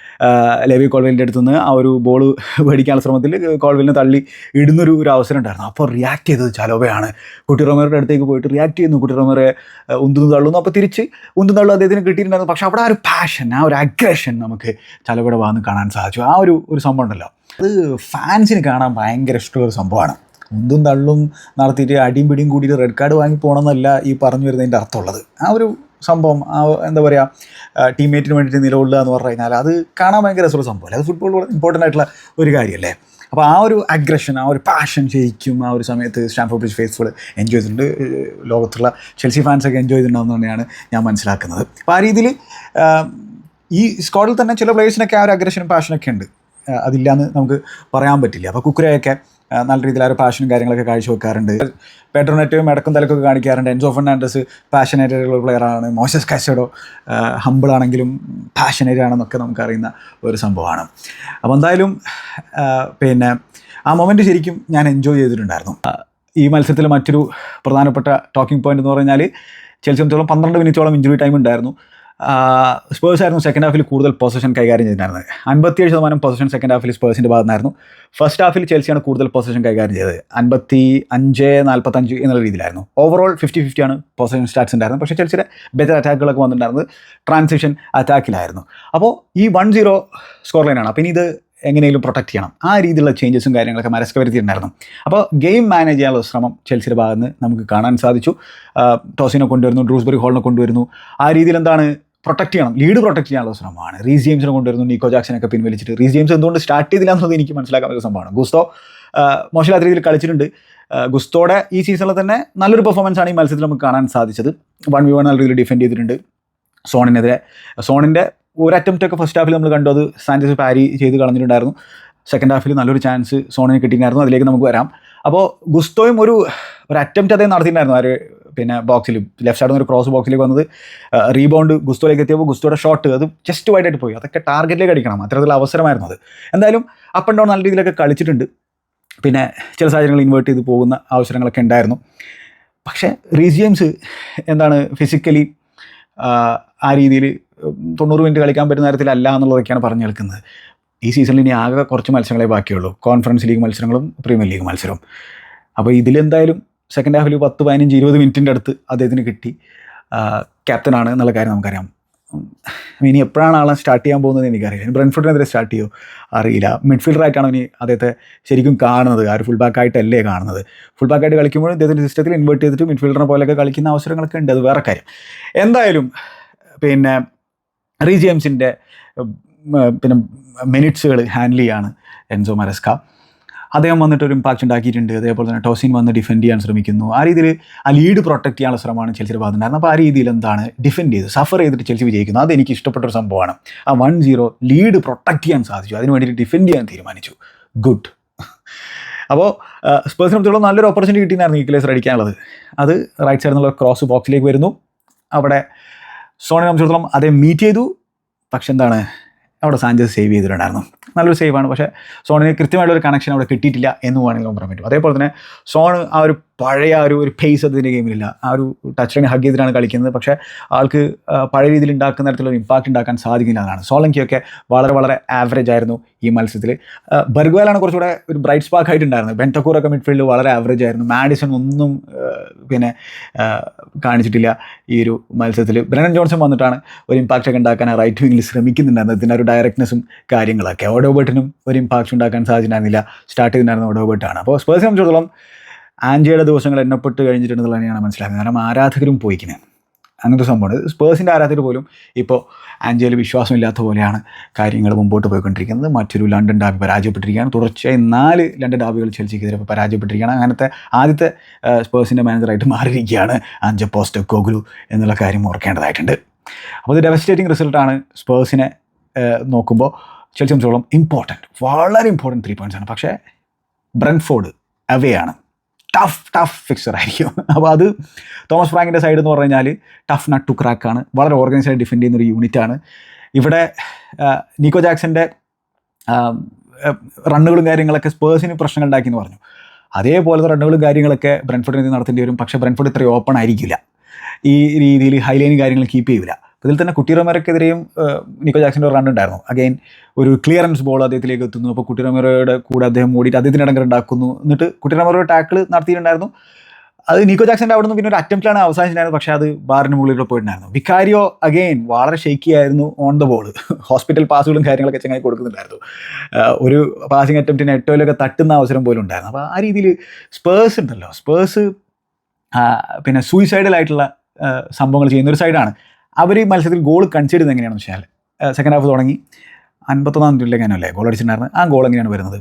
ലെവി കോൾവെലിന്റെ അടുത്ത് നിന്ന് ആ ഒരു ബോൾ മേടിക്കാനുള്ള ശ്രമത്തിൽ കോൾവെലിനെ തള്ളി ഇടുന്നൊരു ഒരു അവസരം ഉണ്ടായിരുന്നു. അപ്പോൾ റിയാക്ട് ചെയ്തത് ചലോബയാണ്. കുട്ടി റൊമേറോയുടെ അടുത്തേക്ക് പോയിട്ട് റിയാക്ട് ചെയ്യുന്നു. കുട്ടി റൊമേറെ ഉന്തുന്നു തള്ളുന്നു. അപ്പോൾ തിരിച്ച് ഉന്തും തള്ളും അദ്ദേഹത്തിന് കിട്ടിയിട്ടുണ്ടായിരുന്നു. പക്ഷേ അവിടെ ആ ഒരു പാഷൻ ആ ഒരു അഗ്രഷൻ നമുക്ക് ചലോബയുടെ ഭാഗത്ത് കാണാൻ സാധിച്ചു. ആ ഒരു ഒരു സംഭവം ഉണ്ടല്ലോ. അത് ഫാൻസിന് കാണാൻ ഭയങ്കര ഇഷ്ടമുള്ള ഒരു സംഭവമാണ്. ഉന്തും തള്ളും നടത്തിയിട്ട് അടിയും പിടിയും കൂടിയിട്ട് റെഡ് കാർഡ് വാങ്ങി പോകണമെന്നല്ല ഈ പറഞ്ഞു വരുന്നതിന്റെ അർത്ഥമുള്ളത്. ആ ഒരു സംഭവം ആ എന്താ പറയുക ടീംമേറ്റിന് വേണ്ടിയിട്ട് നിലകൊള്ളുക എന്ന് പറഞ്ഞു കഴിഞ്ഞാൽ അത് കാണാൻ ഭയങ്കര രസമുള്ള സംഭവമല്ലേ? അത് ഫുട്ബോൾ ഇമ്പോർട്ടന്റ് ആയിട്ടുള്ള ഒരു കാര്യമല്ലേ? അപ്പോൾ ആ ഒരു അഗ്രഷൻ ആ ഒരു പാഷൻ ശരിക്കും ആ ഒരു സമയത്ത് സ്റ്റാൻഫോർഡ് ബ്രിഡ്ജ് ഫേസ്ഫുൾ എൻജോയ് ചെയ്തിട്ടുണ്ട്. ലോകത്തുള്ള ചെൽസി ഫാൻസൊക്കെ എൻജോയ് ചെയ്തിട്ടുണ്ടെന്ന് തന്നെയാണ് ഞാൻ മനസ്സിലാക്കുന്നത്. അപ്പോൾ ആ രീതിയിൽ ഈ സ്ക്വാഡിൽ തന്നെ ചില പ്ലേയേഴ്സിനൊക്കെ ആ ഒരു അഗ്രഷനും പാഷനൊക്കെ ഉണ്ട്. അതില്ലാന്ന് നമുക്ക് പറയാൻ പറ്റില്ല. അപ്പോൾ കുക്കുരയൊക്കെ നല്ല രീതിയിൽ ആ പാഷനും കാര്യങ്ങളൊക്കെ കാഴ്ചവെക്കാറുണ്ട് പെട്രോനെറ്റും ഇടക്കും തലക്കൊക്കെ കാണിക്കാറുണ്ട്. എൻസോ ഫെർണാണ്ടസ് പാഷനേറ്റ് ആയിട്ടുള്ള പ്ലെയറാണ് മോശസ് കാസഡോ ഹമ്പിൾ ആണെങ്കിലും പാഷനേറ്റ് ആണെന്നൊക്കെ നമുക്കറിയുന്ന ഒരു സംഭവമാണ്. അപ്പോൾ എന്തായാലും പിന്നെ ആ മൊമെന്റ് ശരിക്കും ഞാൻ എൻജോയ് ചെയ്തിട്ടുണ്ടായിരുന്നു. ഈ മത്സരത്തിലെ മറ്റൊരു പ്രധാനപ്പെട്ട ടോക്കിംഗ് പോയിന്റ് എന്ന് പറഞ്ഞാൽ ചെൽസി സംബന്ധിച്ചോളം പന്ത്രണ്ട് മിനിറ്റോളം ഇഞ്ചുറി ടൈം ഉണ്ടായിരുന്നു. സ്പേഴ്സ് ആയിരുന്നു സെക്കൻഡ് ഹാഫിൽ കൂടുതൽ പൊസിഷൻ കൈകാര്യം ചെയ്തിട്ടുണ്ടായിരുന്നത്. അൻപത്തിയേഴ് ശതമാനം പൊസിഷൻ സെക്കൻഡ് ഹാഫിൽ സ്പേഴ്സിന്റെ ഭാഗത്തായിരുന്നു ഫസ്റ്റ് ഹാഫിൽ ചെൽസിയാണ് കൂടുതൽ പൊസിഷൻ കൈകാര്യം ചെയ്തത്. അൻപത്തി അഞ്ച് നാൽപ്പത്തഞ്ച് എന്നുള്ള രീതിയിലായിരുന്നു. ഓവറോൾ ഫിഫ്റ്റി ഫിഫ്റ്റിയാണ് പൊസിഷൻ സ്റ്റാറ്റ്സ് ഉണ്ടായിരുന്നത്. പക്ഷേ ചെൽസിയുടെ ബെറ്റർ അറ്റാക്കുകളൊക്കെ വന്നിട്ടുണ്ടായിരുന്നത് ട്രാൻസിഷൻ അറ്റാക്കിലായിരുന്നു അപ്പോൾ ഈ വൺ സീറോ സ്കോർ ലൈനാണ് അപ്പോൾ ഇനി ഇത് എങ്ങനെയും പ്രൊട്ടക്ട് ചെയ്യണം. ആ രീതിയിലുള്ള ചേഞ്ചസും കാര്യങ്ങളൊക്കെ മരസ്ക വരുത്തിയിട്ടുണ്ടായിരുന്നു. അപ്പോൾ ഗെയിം മാനേജ് ചെയ്യാനുള്ള ശ്രമം ചെൽസിയുടെ ഭാഗത്ത് നിന്ന് നമുക്ക് കാണാൻ സാധിച്ചു. ടോസിനെ കൊണ്ടുവരുന്നു ഡ്രൂസ്ബറി ഹോളിനെ കൊണ്ടുവരുന്നു. ആ രീതിയിൽ എന്താണ് പ്രൊട്ടക്ട് ചെയ്യണം. ലീഡ് പ്രൊട്ടക്ട് ചെയ്യാനുള്ള ശ്രമമാണ്. റീസ് ജെയിംസിനെ കൊണ്ടുവരുന്നു നിക്കോ ജാക്സനൊക്കെ പിൻവലിച്ചിട്ട്. റീസ് ജെയിംസ് എന്തുകൊണ്ട് സ്റ്റാർട്ട് ചെയ്തില്ല എന്നുള്ളത് എനിക്ക് മനസ്സിലാക്കാൻ പറ്റുന്ന സംഭവമാണ്. ഗുസ്തോ മോശമില്ലാത്ത രീതിയിൽ കളിച്ചിട്ടുണ്ട്. ഗുസ്തോടെ ഈ സീസണിൽ തന്നെ നല്ലൊരു പെർഫോമൻസ് ആണ് ഈ മത്സരത്തിൽ നമുക്ക് കാണാൻ സാധിച്ചത്. വൺ വി വൺ നല്ല രീതിയിൽ ഡിഫെൻഡ് ചെയ്തിട്ടുണ്ട്. സോണിനെതിരെ. സോണിന്റെ ഒരു അറ്റംപ്റ്റ് ഒക്കെ ഫസ്റ്റ് ഹാഫിൽ നമ്മൾ കണ്ടു. അത് സാഞ്ചസ് പാരി ചെയ്ത് കളഞ്ഞിട്ടുണ്ടായിരുന്നു. സെക്കൻഡ് ഹാഫിൽ നല്ലൊരു ചാൻസ് സോണിന് കിട്ടിയിട്ടുണ്ടായിരുന്നു. അതിലേക്ക് നമുക്ക് വരാം. അപ്പോൾ ഗുസ്തോയും ഒരു ഒരു അറ്റംപ്റ്റ് അദ്ദേഹം നടത്തിയിട്ടുണ്ടായിരുന്നു. ആ ഒരു പിന്നെ ബോക്സിൽ ലെഫ്റ്റ് സൈഡിൽ നിന്ന് ഒരു ക്രോസ് ബോക്സിലേക്ക് വന്നത്. റീബൗണ്ട് ഗുസ്തോയിലേക്ക് എത്തിയപ്പോൾ ഗുസ്തോയുടെ ഷോട്ട് അത് ജസ്റ്റ് വൈഡ് ആയിട്ട് പോയി. അതൊക്കെ ടാർഗറ്റിലേക്ക് അടിക്കണം. അത്തരത്തിലുള്ള അവസരമായിരുന്നു അത്. എന്തായാലും അപ്പ് ആൻഡ് ഡൗൺ നല്ല രീതിയിലൊക്കെ കളിച്ചിട്ടുണ്ട്. പിന്നെ ചില സാഹചര്യങ്ങൾ ഇൻവേർട്ട് ചെയ്ത് പോകുന്ന അവസരങ്ങളൊക്കെ ഉണ്ടായിരുന്നു. പക്ഷേ റീസ് ജെയിംസ് എന്താണ് ഫിസിക്കലി ആ രീതിയിൽ തൊണ്ണൂറ് മിനിറ്റ് കളിക്കാൻ പറ്റുന്ന തരത്തിലല്ല എന്നുള്ളതൊക്കെയാണ് പറഞ്ഞു കേൾക്കുന്നത്. ഈ സീസണിൽ ഇനി ആകെ കുറച്ച് മത്സരങ്ങളെ ബാക്കിയുള്ളൂ. കോൺഫറൻസ് ലീഗ് മത്സരങ്ങളും പ്രീമിയർ ലീഗ് മത്സരവും. അപ്പോൾ ഇതിലെന്തായാലും സെക്കൻഡ് ഹാഫിൽ പത്ത് പതിനഞ്ച് ഇരുപത് മിനിറ്റിന്റെ അടുത്ത് അദ്ദേഹത്തിന് കിട്ടി. ക്യാപ്റ്റനാണ് എന്നുള്ള കാര്യം നമുക്കറിയാം. ഇനി എപ്പോഴാണ് ആളെ സ്റ്റാർട്ട് ചെയ്യാൻ പോകുന്നത് എനിക്കറിയില്ല. ബ്രൻഫുഡിനെതിരെ സ്റ്റാർട്ട് ചെയ്യോ? അറിയില്ല. മിഡ്ഫീൽഡറായിട്ടാണ് ഇനി അദ്ദേഹത്തെ ശരിക്കും കാണുന്നത്. ആ ഒരു ഫുൾ ബാക്ക് ആയിട്ടല്ലേ കാണുന്നത്. ഫുൾ ബാക്ക് ആയിട്ട് കളിക്കുമ്പോൾ ഇദ്ദേഹത്തിന്റെ സിസ്റ്റത്തിൽ ഇൻവേർട്ട് ചെയ്തിട്ട് മിഡ്ഫീൽഡറിനെ പോലെയൊക്കെ കളിക്കുന്ന അവസരങ്ങളൊക്കെ ഉണ്ട്. അത് വേറെ കാര്യം. എന്തായാലും പിന്നെ റീ ജെയിംസിന്റെ പിന്നെ മിനിറ്റ്സുകൾ ഹാൻഡിൽ ചെയ്യാണ് എൻസോ മരസ്ക. അദ്ദേഹം വന്നിട്ട് ഒരു ഇമ്പാക്റ്റ് ഉണ്ടാക്കിയിട്ടുണ്ട്. അതേപോലെ തന്നെ ടോസിൻ വന്ന് ഡിഫെൻഡ് ചെയ്യാൻ ശ്രമിക്കുന്നു. ആ രീതിയിൽ ആ ലീഡ് പ്രൊട്ടക്ട് ചെയ്യാനുള്ള ശ്രമമാണ് ചെൽസിയുടെ ഭാഗത്തുണ്ടായിരുന്നത് അപ്പോൾ ആ രീതിയിൽ എന്താണ് ഡിഫെൻഡ് ചെയ്ത് സഫർ ചെയ്തിട്ട് ചെൽസി വിജയിക്കുന്നു. അത് എനിക്ക് ഇഷ്ടപ്പെട്ട ഒരു സംഭവമാണ്. ആ വൺ സീറോ ലീഡ് പ്രൊട്ടക്ട് ചെയ്യാൻ സാധിച്ചു. അതിന് വേണ്ടിയിട്ട് ഡിഫെൻഡ് ചെയ്യാൻ തീരുമാനിച്ചു. ഗുഡ് അപ്പോൾ സ്പേഴ്സിനെ സംബന്ധിച്ചോളം നല്ലൊരു ഓപ്പർച്യൂണിറ്റി കിട്ടിയിട്ടുണ്ടായിരുന്നു ഈക്വലൈസർ അടിക്കാനുള്ളത് അത് റൈറ്റ് സൈഡിൽ നിന്നുള്ള ക്രോസ് ബോക്സിലേക്ക് വരുന്നു. അവിടെ സോണിനെ സംബന്ധിച്ചിടത്തോളം അതേ മീറ്റ് ചെയ്തു. പക്ഷെ എന്താണ്? അവിടെ സാഞ്ചസ് സേവ് ചെയ്തിട്ടുണ്ടായിരുന്നു. നല്ലൊരു സേവാണ് പക്ഷേ സോണിന് കൃത്യമായിട്ടുള്ള ഒരു കണക്ഷൻ അവിടെ കിട്ടിയിട്ടില്ല എന്ന് വേണമെങ്കിൽ പറയാൻ പറ്റും. അതേപോലെ തന്നെ സോൺ ആ ഒരു പഴയ ആ ഒരു ഒരു പേസ് അതിന്റെ ഗെയിമിലില്ല ആ ഒരു ടച്ച് ലൈൻ ഹഗ് ചെയ്തിട്ടാണ് കളിക്കുന്നത്. പക്ഷേ ആൾക്ക് പഴയ രീതിയിൽ ഉണ്ടാക്കുന്ന തരത്തിലുള്ള ഇമ്പാക്റ്റ് ഉണ്ടാക്കാൻ സാധിക്കില്ല എന്നാണ്. സോളങ്കിയൊക്കെ വളരെ വളരെ ആവറേജ് ആയിരുന്നു ഈ മത്സരത്തിൽ ബർഗ്വാലാണ് കുറച്ചുകൂടെ ഒരു ബ്രൈറ്റ് സ്പാർക്ക് ആയിട്ടുണ്ടായിരുന്നത്. ബെന്റക്കൂറൊക്കെ മിഡ്ഫീൽഡ് വളരെ ആവറേജ് ആയിരുന്നു. മാഡിസൺ ഒന്നും പിന്നെ കാണിച്ചിട്ടില്ല ഈ ഒരു മത്സരത്തിൽ ബ്രനൻ ജോൺസൺ വന്നിട്ടാണ് ഒരു ഇമ്പാക്റ്റ് ഒക്കെ ഉണ്ടാക്കാൻ റൈറ്റ് വിങ്ങിൽ ശ്രമിക്കുന്നുണ്ടായിരുന്നു ഇതിന്റെ ഒരു ഡയറക്ട്നെസ്സും കാര്യങ്ങളൊക്കെ. ഓഡോബേട്ടിനും ഒരു ഇമ്പാക്റ്റ് ഉണ്ടാക്കാൻ സാധിച്ചിട്ടുണ്ടായിരുന്നില്ല. സ്റ്റാർട്ട് ചെയ്തിട്ടുണ്ടായിരുന്ന ഓഡോബേട്ടാണ് അപ്പോൾ സ്പേഴ്സിനെ സംബന്ധിച്ചിടത്തോളം ആൻജിയുടെ ദിവസങ്ങൾ എണ്ണപ്പെട്ട് കഴിഞ്ഞിട്ടുണ്ടെന്നുള്ളത് തന്നെയാണ് മനസ്സിലാക്കുന്നത്. കാരണം ആരാധകരും പോയിക്കുന്നത് അങ്ങനത്തെ സംഭവമാണ്. സ്പേഴ്സിന്റെ ആരാധകർ പോലും ഇപ്പോൾ ആൻജിയിൽ വിശ്വാസമില്ലാത്ത പോലെയാണ് കാര്യങ്ങൾ മുമ്പോട്ട് പോയിക്കൊണ്ടിരിക്കുന്നത്. മറ്റൊരു ലണ്ടൻ ഡാബി പരാജയപ്പെട്ടിരിക്കുകയാണ്. തുടർച്ചയായി നാല് ലണ്ടൻ ഡാബികൾ ചെൽസിക്കെതിരെ പരാജയപ്പെട്ടിരിക്കുകയാണ്. അങ്ങനത്തെ ആദ്യത്തെ സ്പേഴ്സിന്റെ മാനേജറായിട്ട് മാറിയിരിക്കുകയാണ് അഞ്ച പോസ്റ്റ് കോഗ്ലു എന്നുള്ള കാര്യം ഓർക്കേണ്ടതായിട്ടുണ്ട്. അപ്പോൾ ഇത് ഡെവസ്റ്റേറ്റിംഗ് റിസൾട്ടാണ് സ്പേഴ്സിനെ നോക്കുമ്പോൾ ചെൽസി ഇമ്പോർട്ടന്റ് വളരെ ഇമ്പോർട്ടന്റ് ത്രീ പോയിന്റ്സ് ആണ്. പക്ഷേ ബ്രൻഫോർഡ് അവേ ആണ്. ടഫ് ടഫ് ഫിക്സർ ആയിരിക്കും. *laughs* അപ്പോൾ അത് തോമസ് ഫ്രാങ്കിന്റെ സൈഡ് എന്ന് പറഞ്ഞു കഴിഞ്ഞാൽ ടഫ് നട്ട് ടു ക്രാക്ക് ആണ്. വളരെ ഓർഗനൈസ് ആയി ഡിഫെൻഡ് ചെയ്യുന്ന ഒരു ആണ്. ഇവിടെ നിക്കോ ജാക്സന്റെ റണ്ണുകളും കാര്യങ്ങളൊക്കെ സ്പേഴ്സിന് പ്രശ്നങ്ങൾ ഉണ്ടാക്കിയെന്ന് പറഞ്ഞു. അതേപോലത്തെ റണ്ണുകളും കാര്യങ്ങളൊക്കെ ബ്രൻഫോർഡിന് നടത്തേണ്ടി വരും. പക്ഷേ ബ്രൻഫോർഡ് ഇത്രയും ഓപ്പൺ ആയിരിക്കില്ല. ഈ രീതിയിൽ ഹൈലൈനും കാര്യങ്ങൾ കീപ്പ് ചെയ്യില്ല ഇതിൽ തന്നെ കുട്ടിറോമരക്കെതിരെയും നിക്കോ ജാക്സന്റെ റൺ ഉണ്ടായിരുന്നു അഗൈൻ ഒരു ക്ലിയറൻസ് ബോൾ അദ്ദേഹത്തിലേക്ക് എത്തുന്നു. അപ്പോൾ കുട്ടിറോമരയുടെ കൂടെ അദ്ദേഹം ഓടിയിട്ട് അദ്ദേഹത്തിന് ഇടങ്കർ ഉണ്ടാക്കുന്നു. എന്നിട്ട് കുട്ടിറോമരയുടെ ടാക്കിൾ നടത്തിയിട്ടുണ്ടായിരുന്നു. അത് നിക്കോ ജാക്സിന്റെ അവിടെ നിന്ന് പിന്നെ ഒരു അറ്റംപ്റ്റിലാണ് അവസാനിച്ചിട്ടുണ്ടായിരുന്നത്. പക്ഷേ അത് ബാറിന് മുകളിലൂടെ പോയിട്ടുണ്ടായിരുന്നു. വിക്കാരിയോ അഗെയിൻ വളരെ ഷെയ്ക്കി ആയിരുന്നു ഓൺ ദ ബോൾ ഹോസ്പിറ്റൽ പാസുകളും കാര്യങ്ങളൊക്കെ ചങ്ങായി കൊടുക്കുന്നുണ്ടായിരുന്നു. ഒരു പാസിംഗ് അറ്റംപ്റ്റിന് എട്ടോയിലൊക്കെ തട്ടുന്ന അവസരം പോലും ഉണ്ടായിരുന്നു. അപ്പോൾ ആ രീതിയിൽ സ്പേഴ്സ് ഉണ്ടല്ലോ. സ്പേഴ്സ് പിന്നെ സൂയിസൈഡലായിട്ടുള്ള സംഭവങ്ങൾ ചെയ്യുന്ന ഒരു സൈഡാണ് അവർ ഈ മത്സരത്തിൽ ഗോൾ കൺസിഡർ എങ്ങനെയാണെന്ന് വെച്ചാൽ സെക്കൻഡ് ഹാഫ് തുടങ്ങി. അൻപത്തൊന്നാം അല്ലേ ഗോൾ അടിച്ചിട്ടുണ്ടായിരുന്നത് ആ ഗോൾ എങ്ങനെയാണ് വരുന്നത്?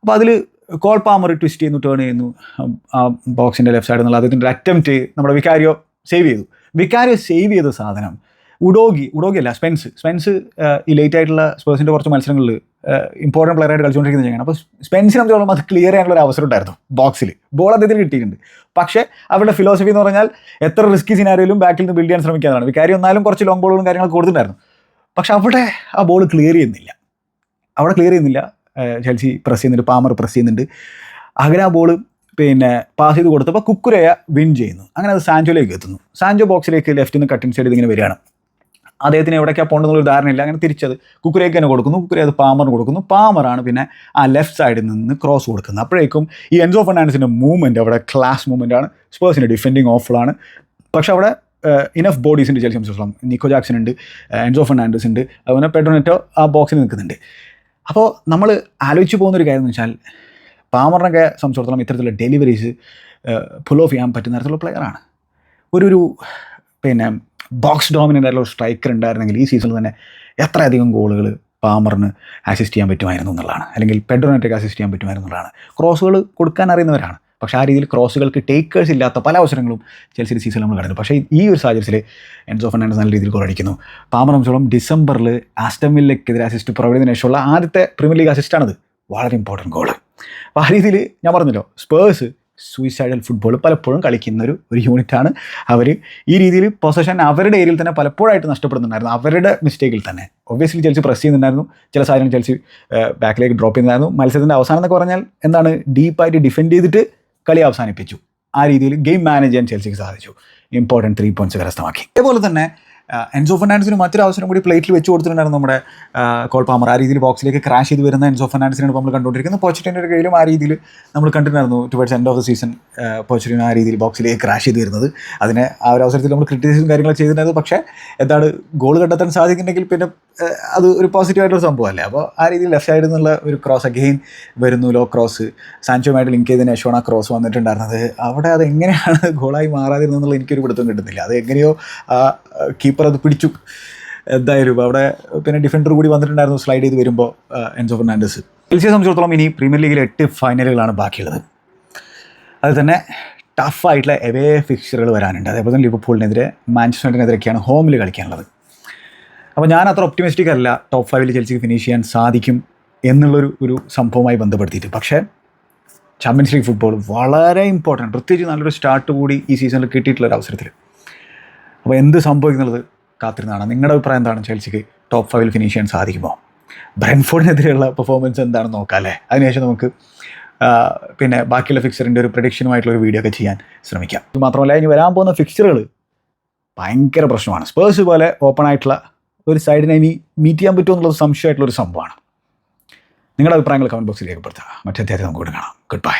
അപ്പോൾ അതിൽ കോൾ പാമർ ട്വിസ്റ്റ് ചെയ്യുന്നു ടേൺ ചെയ്യുന്നു. ആ ബോക്സിന്റെ ലെഫ്റ്റ് സൈഡിൽ നിന്നുള്ള അദ്ദേഹത്തിന്റെ അറ്റംപ്റ്റ് നമ്മുടെ വിക്കാരിയോ സേവ് ചെയ്തു. വിക്കാരിയോ സേവ് ചെയ്ത സാധനം ഉഡോഗി ഉഡോഗി അല്ല സ്പെൻസ് സ്പെൻസ് ഈ ലേറ്റ് ആയിട്ടുള്ള സ്പേഴ്സിന്റെ കുറച്ച് മത്സരങ്ങളിൽ ഇമ്പോർട്ടന്റ് പ്ലെയർ ആയിട്ട് കളിച്ചുകൊണ്ടിരിക്കുന്ന ചെയ്യണം അപ്പോൾ സ്പെൻസിനെ സംബന്ധിച്ചോളം അത് ക്ലിയർ ചെയ്യാനുള്ള ഒരു അവസരം ഉണ്ടായിരുന്നു ബോക്സിൽ ബോൾ അദ്ദേഹത്തിന് കിട്ടിയിട്ടുണ്ട്. പക്ഷേ അവരുടെ ഫിലോസഫി എന്ന് പറഞ്ഞാൽ എത്ര റിസ്കി സിനാരിയിലും ബാക്കിൽ നിന്ന് ബിൽഡ് ചെയ്യാൻ ശ്രമിക്കാനാണ് വികാരി ഒന്നാലും കുറച്ച് ലോങ് ബോളുകളും കാര്യങ്ങളൊക്കെ കൊടുത്തിട്ടുണ്ടായിരുന്നു. പക്ഷേ അവിടെ ആ ബോൾ ക്ലിയർ ചെയ്യുന്നില്ല. അവിടെ ക്ലിയർ ചെയ്യുന്നില്ല. ചെൽസി പ്രസ് ചെയ്യുന്നുണ്ട് പാമർ പ്രസ് ചെയ്യുന്നുണ്ട്. അങ്ങനെ ആ ബോൾ പിന്നെ പാസ് ചെയ്ത് കൊടുത്തപ്പോൾ കുക്കുരയ വിൻ ചെയ്യുന്നു. അങ്ങനെ അത് സാൻജോയിലേക്ക് എത്തുന്നു. സാൻജോ ബോക്സിലേക്ക് ലെഫ്റ്റിൽ നിന്ന് കട്ടിൻ സൈഡ് ഇതിങ്ങനെ വരികയാണ്. അദ്ദേഹത്തിന് എവിടേക്കാണ് പോകേണ്ടെന്നുള്ള ധാരണയില്ല. അങ്ങനെ തിരിച്ചത് കുക്കുരേക്കന് കൊടുക്കുന്നു. കുക്കുരേ അത് പാമറിന് കൊടുക്കുന്നു. പാമറാണ് പിന്നെ ആ ലെഫ്റ്റ് സൈഡിൽ നിന്ന് ക്രോസ് കൊടുക്കുന്നത്. അപ്പോഴേക്കും ഈ എൻസോ ഫെർണാണ്ടസിന്റെ മൂവ്മെന്റ് അവിടെ ക്ലാസ് മൂവ്മെന്റ് ആണ്. സ്പേഴ്സിന്റെ ഡിഫെൻഡിങ് ഓഫിലാണ് പക്ഷേ അവിടെ ഇനഫ് ബോഡീസ് ഉണ്ട് ചെൽസി സംബന്ധിച്ചിടത്തോളം. നിക്കോ ജാക്സൺ ഉണ്ട് എൻസോ ഫെർണാണ്ടസ് ഉണ്ട് അതുപോലെ പെട്രോനെറ്റോ ആ ബോക്സിൽ നിൽക്കുന്നുണ്ട്. അപ്പോൾ നമ്മൾ ആലോചിച്ച് പോകുന്നൊരു കാര്യം എന്ന് വെച്ചാൽ പാമറിനൊക്കെ സംബന്ധിച്ചിടത്തോളം ഇത്തരത്തിലുള്ള ഡെലിവറീസ് ഫുൾ ഓഫ് ചെയ്യാൻ പറ്റുന്ന തരത്തിലുള്ള പ്ലെയറാണ് ഒരു ഒരു പിന്നെ ബോക്സ് ഡോമിനന്റ് ആയിട്ടുള്ള സ്ട്രൈക്കർ ഉണ്ടായിരുന്നെങ്കിൽ ഈ സീസണിൽ തന്നെ എത്രയധികം ഗോളുകൾ പാമറിന് അസിസ്റ്റ് ചെയ്യാൻ പറ്റുമായിരുന്നു എന്നുള്ളതാണ്. അല്ലെങ്കിൽ പെഡ്രോനെറ്റൊക്കെ അസിസ്റ്റ് ചെയ്യാൻ പറ്റുമായിരുന്നു എന്നുള്ളതാണ്. ക്രോസുകൾ കൊടുക്കാൻ അറിയുന്നവരാണ്. പക്ഷേ ആ രീതിയിൽ ക്രോസുകൾക്ക് ടേക്കേഴ്സ് ഇല്ലാത്ത പല അവസരങ്ങളും ചെൽസിയുടെ സീസണിൽ നമ്മൾ കണ്ടു പക്ഷേ ഈ ഒരു സാഹചര്യത്തിൽ എൻസോ ഫെർണാണ്ടസ് നല്ല രീതിയിൽ ഗോൾ അടിക്കുന്നു. പാമർ സംബന്ധിച്ചോളം ഡിസംബറിൽ ആസ്റ്റമിലേക്കെതിരെ അസിസ്റ്റ് പ്രൊവൈഡ് ചെയ്തതിനു ശേഷമുള്ള ആദ്യത്തെ പ്രീമിയർ ലീഗ് അസിസ്റ്റാണത് വളരെ ഇമ്പോർട്ടന്റ് ഗോൾ അപ്പോൾ ആ രീതിയിൽ ഞാൻ പറഞ്ഞല്ലോ സ്പേഴ്സ് സൂയിസൈഡൽ ഫുട്ബോൾ പലപ്പോഴും കളിക്കുന്ന ഒരു ഒരു യൂണിറ്റാണ് അവർ ഈ രീതിയിൽ പൊസഷൻ അവരുടെ ഏരിയയിൽ തന്നെ പലപ്പോഴായിട്ട് നഷ്ടപ്പെടുന്നുണ്ടായിരുന്നു. അവരുടെ മിസ്റ്റേക്കിൽ തന്നെ. ഒബ്വിയസ്ലി ചെൽസി പ്രസ് ചെയ്യുന്നുണ്ടായിരുന്നു. ചില സാധനങ്ങൾ ചെൽസി ബാക്കിലേക്ക് ഡ്രോപ്പ് ചെയ്യുന്നുണ്ടായിരുന്നു. മത്സരത്തിന്റെ അവസാനം എന്നൊക്കെ പറഞ്ഞാൽ എന്താണ്? ഡീപ്പായിട്ട് ഡിഫെൻഡ് ചെയ്തിട്ട് കളി അവസാനിപ്പിച്ചു. ആ രീതിയിൽ ഗെയിം മാനേജ് ചെയ്യാൻ ചെൽസിക്ക് സാധിച്ചു. ഇമ്പോർട്ടന്റ് ത്രീ പോയിന്റ്സ് കരസ്ഥമാക്കി അതേപോലെ തന്നെ എൻസോ ഫെർണാൻഡസിന് മറ്റൊരു അവസരം കൂടി പ്ലേറ്റിൽ വെച്ച് കൊടുത്തിട്ടുണ്ടായിരുന്നു നമ്മുടെ കോൾ പാമർ ആ രീതിയിൽ ബോക്സിലേക്ക് ക്രാഷ് ചെയ്ത് വരുന്ന എൻസോ ഫെർണാൻഡസിനാണ് നമ്മൾ കണ്ടുകൊണ്ടിരിക്കുന്നത്. പോച്ചിറ്റിന്റെ ഒരു കയ്യിലും ആ രീതിയിൽ നമ്മൾ കണ്ടിട്ടുണ്ടായിരുന്നു towards end of the season പോച്ചിറ്റിന് ആ രീതിയിൽ ബോക്സിലേക്ക് ക്രാഷ് ചെയ്ത് വരുന്നത്. അതിനെ ആ ഒരു അവസരത്തിൽ നമ്മൾ ക്രിറ്റിസിസും കാര്യങ്ങളൊക്കെ ചെയ്തിട്ടുണ്ടായിരുന്നു. പക്ഷേ എന്താണ് ഗോൾ കണ്ടെത്താൻ സാധിക്കുന്നുണ്ടെങ്കിൽ പിന്നെ അത് ഒരു പോസിറ്റീവ് ആയിട്ടുള്ള സംഭവമല്ലേ? അപ്പോൾ ആ രീതിയിൽ ലെഫ്റ്റ് സൈഡിൽ നിന്നുള്ള ഒരു ക്രോസ് അഗെയിൻ വരുന്നു. ലോ ക്രോസ് സാൻചോമായിട്ട് ലിങ്ക് ചെയ്തതിന് ശേഷമാണ് ആ ക്രോസ് വന്നിട്ടുണ്ടായിരുന്നത്. അവിടെ അത് എങ്ങനെയാണ് ഗോളായി മാറാതിരുന്നെന്നുള്ള എനിക്കൊരു പിടുത്തം കിട്ടുന്നില്ല. അത് എങ്ങനെയോ കീപ്പർ അത് പിടിച്ചു. എന്തായാലും അവിടെ പിന്നെ ഡിഫൻഡർ കൂടി വന്നിട്ടുണ്ടായിരുന്നു സ്ലൈഡ് ചെയ്ത് വരുമ്പോൾ എൻസോ ഫെർണാണ്ടസ്. ചെൽസിയെ സംബന്ധിച്ചിടത്തോളം ഇനി പ്രീമിയർ ലീഗിൽ എട്ട് ഫൈനലുകളാണ് ബാക്കിയുള്ളത്. അത് തന്നെ ടഫായിട്ടുള്ള എവേ ഫിക്ചറുകൾ വരാനുണ്ട്. അതേപോലെ തന്നെ ലിവർപൂളിനെതിരെ മാഞ്ചസ്റ്റർ യുണൈറ്റഡിനെതിരെയൊക്കെയാണ് ഹോമിൽ കളിക്കാനുള്ളത്. അപ്പോൾ ഞാൻ അത്ര ഒപ്റ്റിമിസ്റ്റിക് അല്ല ടോപ്പ് ഫൈവിൽ ചെൽസിക്ക് ഫിനിഷ് ചെയ്യാൻ സാധിക്കും എന്നുള്ളൊരു ഒരു സംഭവമായി ബന്ധപ്പെടുത്തിയിട്ട്. പക്ഷേ ചാമ്പ്യൻസ് ലീഗ് ഫുട്ബോൾ വളരെ ഇമ്പോർട്ടന്റ് പ്രത്യേകിച്ച് നല്ലൊരു സ്റ്റാർട്ട് കൂടി ഈ സീസണിൽ കിട്ടിയിട്ടുള്ള ഒരു അവസരത്തിൽ അപ്പോൾ എന്ത് സംഭവിക്കുന്നുള്ളത് കാത്തിരുന്നാണ്. നിങ്ങളുടെ അഭിപ്രായം എന്താണ് ചെൽസിക്ക്? ടോപ്പ് ഫൈവിൽ ഫിനിഷ് ചെയ്യാൻ സാധിക്കുമോ? ബ്രെൻഫോർഡിനെതിരെയുള്ള പെർഫോമൻസ് എന്താണെന്ന് നോക്കാം അല്ലേ? അതിനുശേഷം നമുക്ക് പിന്നെ ബാക്കിയുള്ള ഫിക്സറിന്റെ ഒരു പ്രഡിക്ഷനുമായിട്ടുള്ള ഒരു വീഡിയോ ഒക്കെ ചെയ്യാൻ ശ്രമിക്കാം. മാത്രമല്ല ഇനി വരാൻ പോകുന്ന ഫിക്സറുകൾ ഭയങ്കര പ്രശ്നമാണ്. സ്പേഴ്സ് പോലെ ഓപ്പൺ ആയിട്ടുള്ള ഒരു സൈഡിനെ ഇനി മീറ്റ് ചെയ്യാൻ പറ്റുമോ എന്നുള്ളത് സംശയമായിട്ടുള്ള ഒരു സംഭവമാണ്. നിങ്ങളുടെ അഭിപ്രായങ്ങൾ കമന്റ് ബോക്സിൽ രേഖപ്പെടുത്തുക. മറ്റേ നമുക്ക് കൂടെ കാണാം. Good bye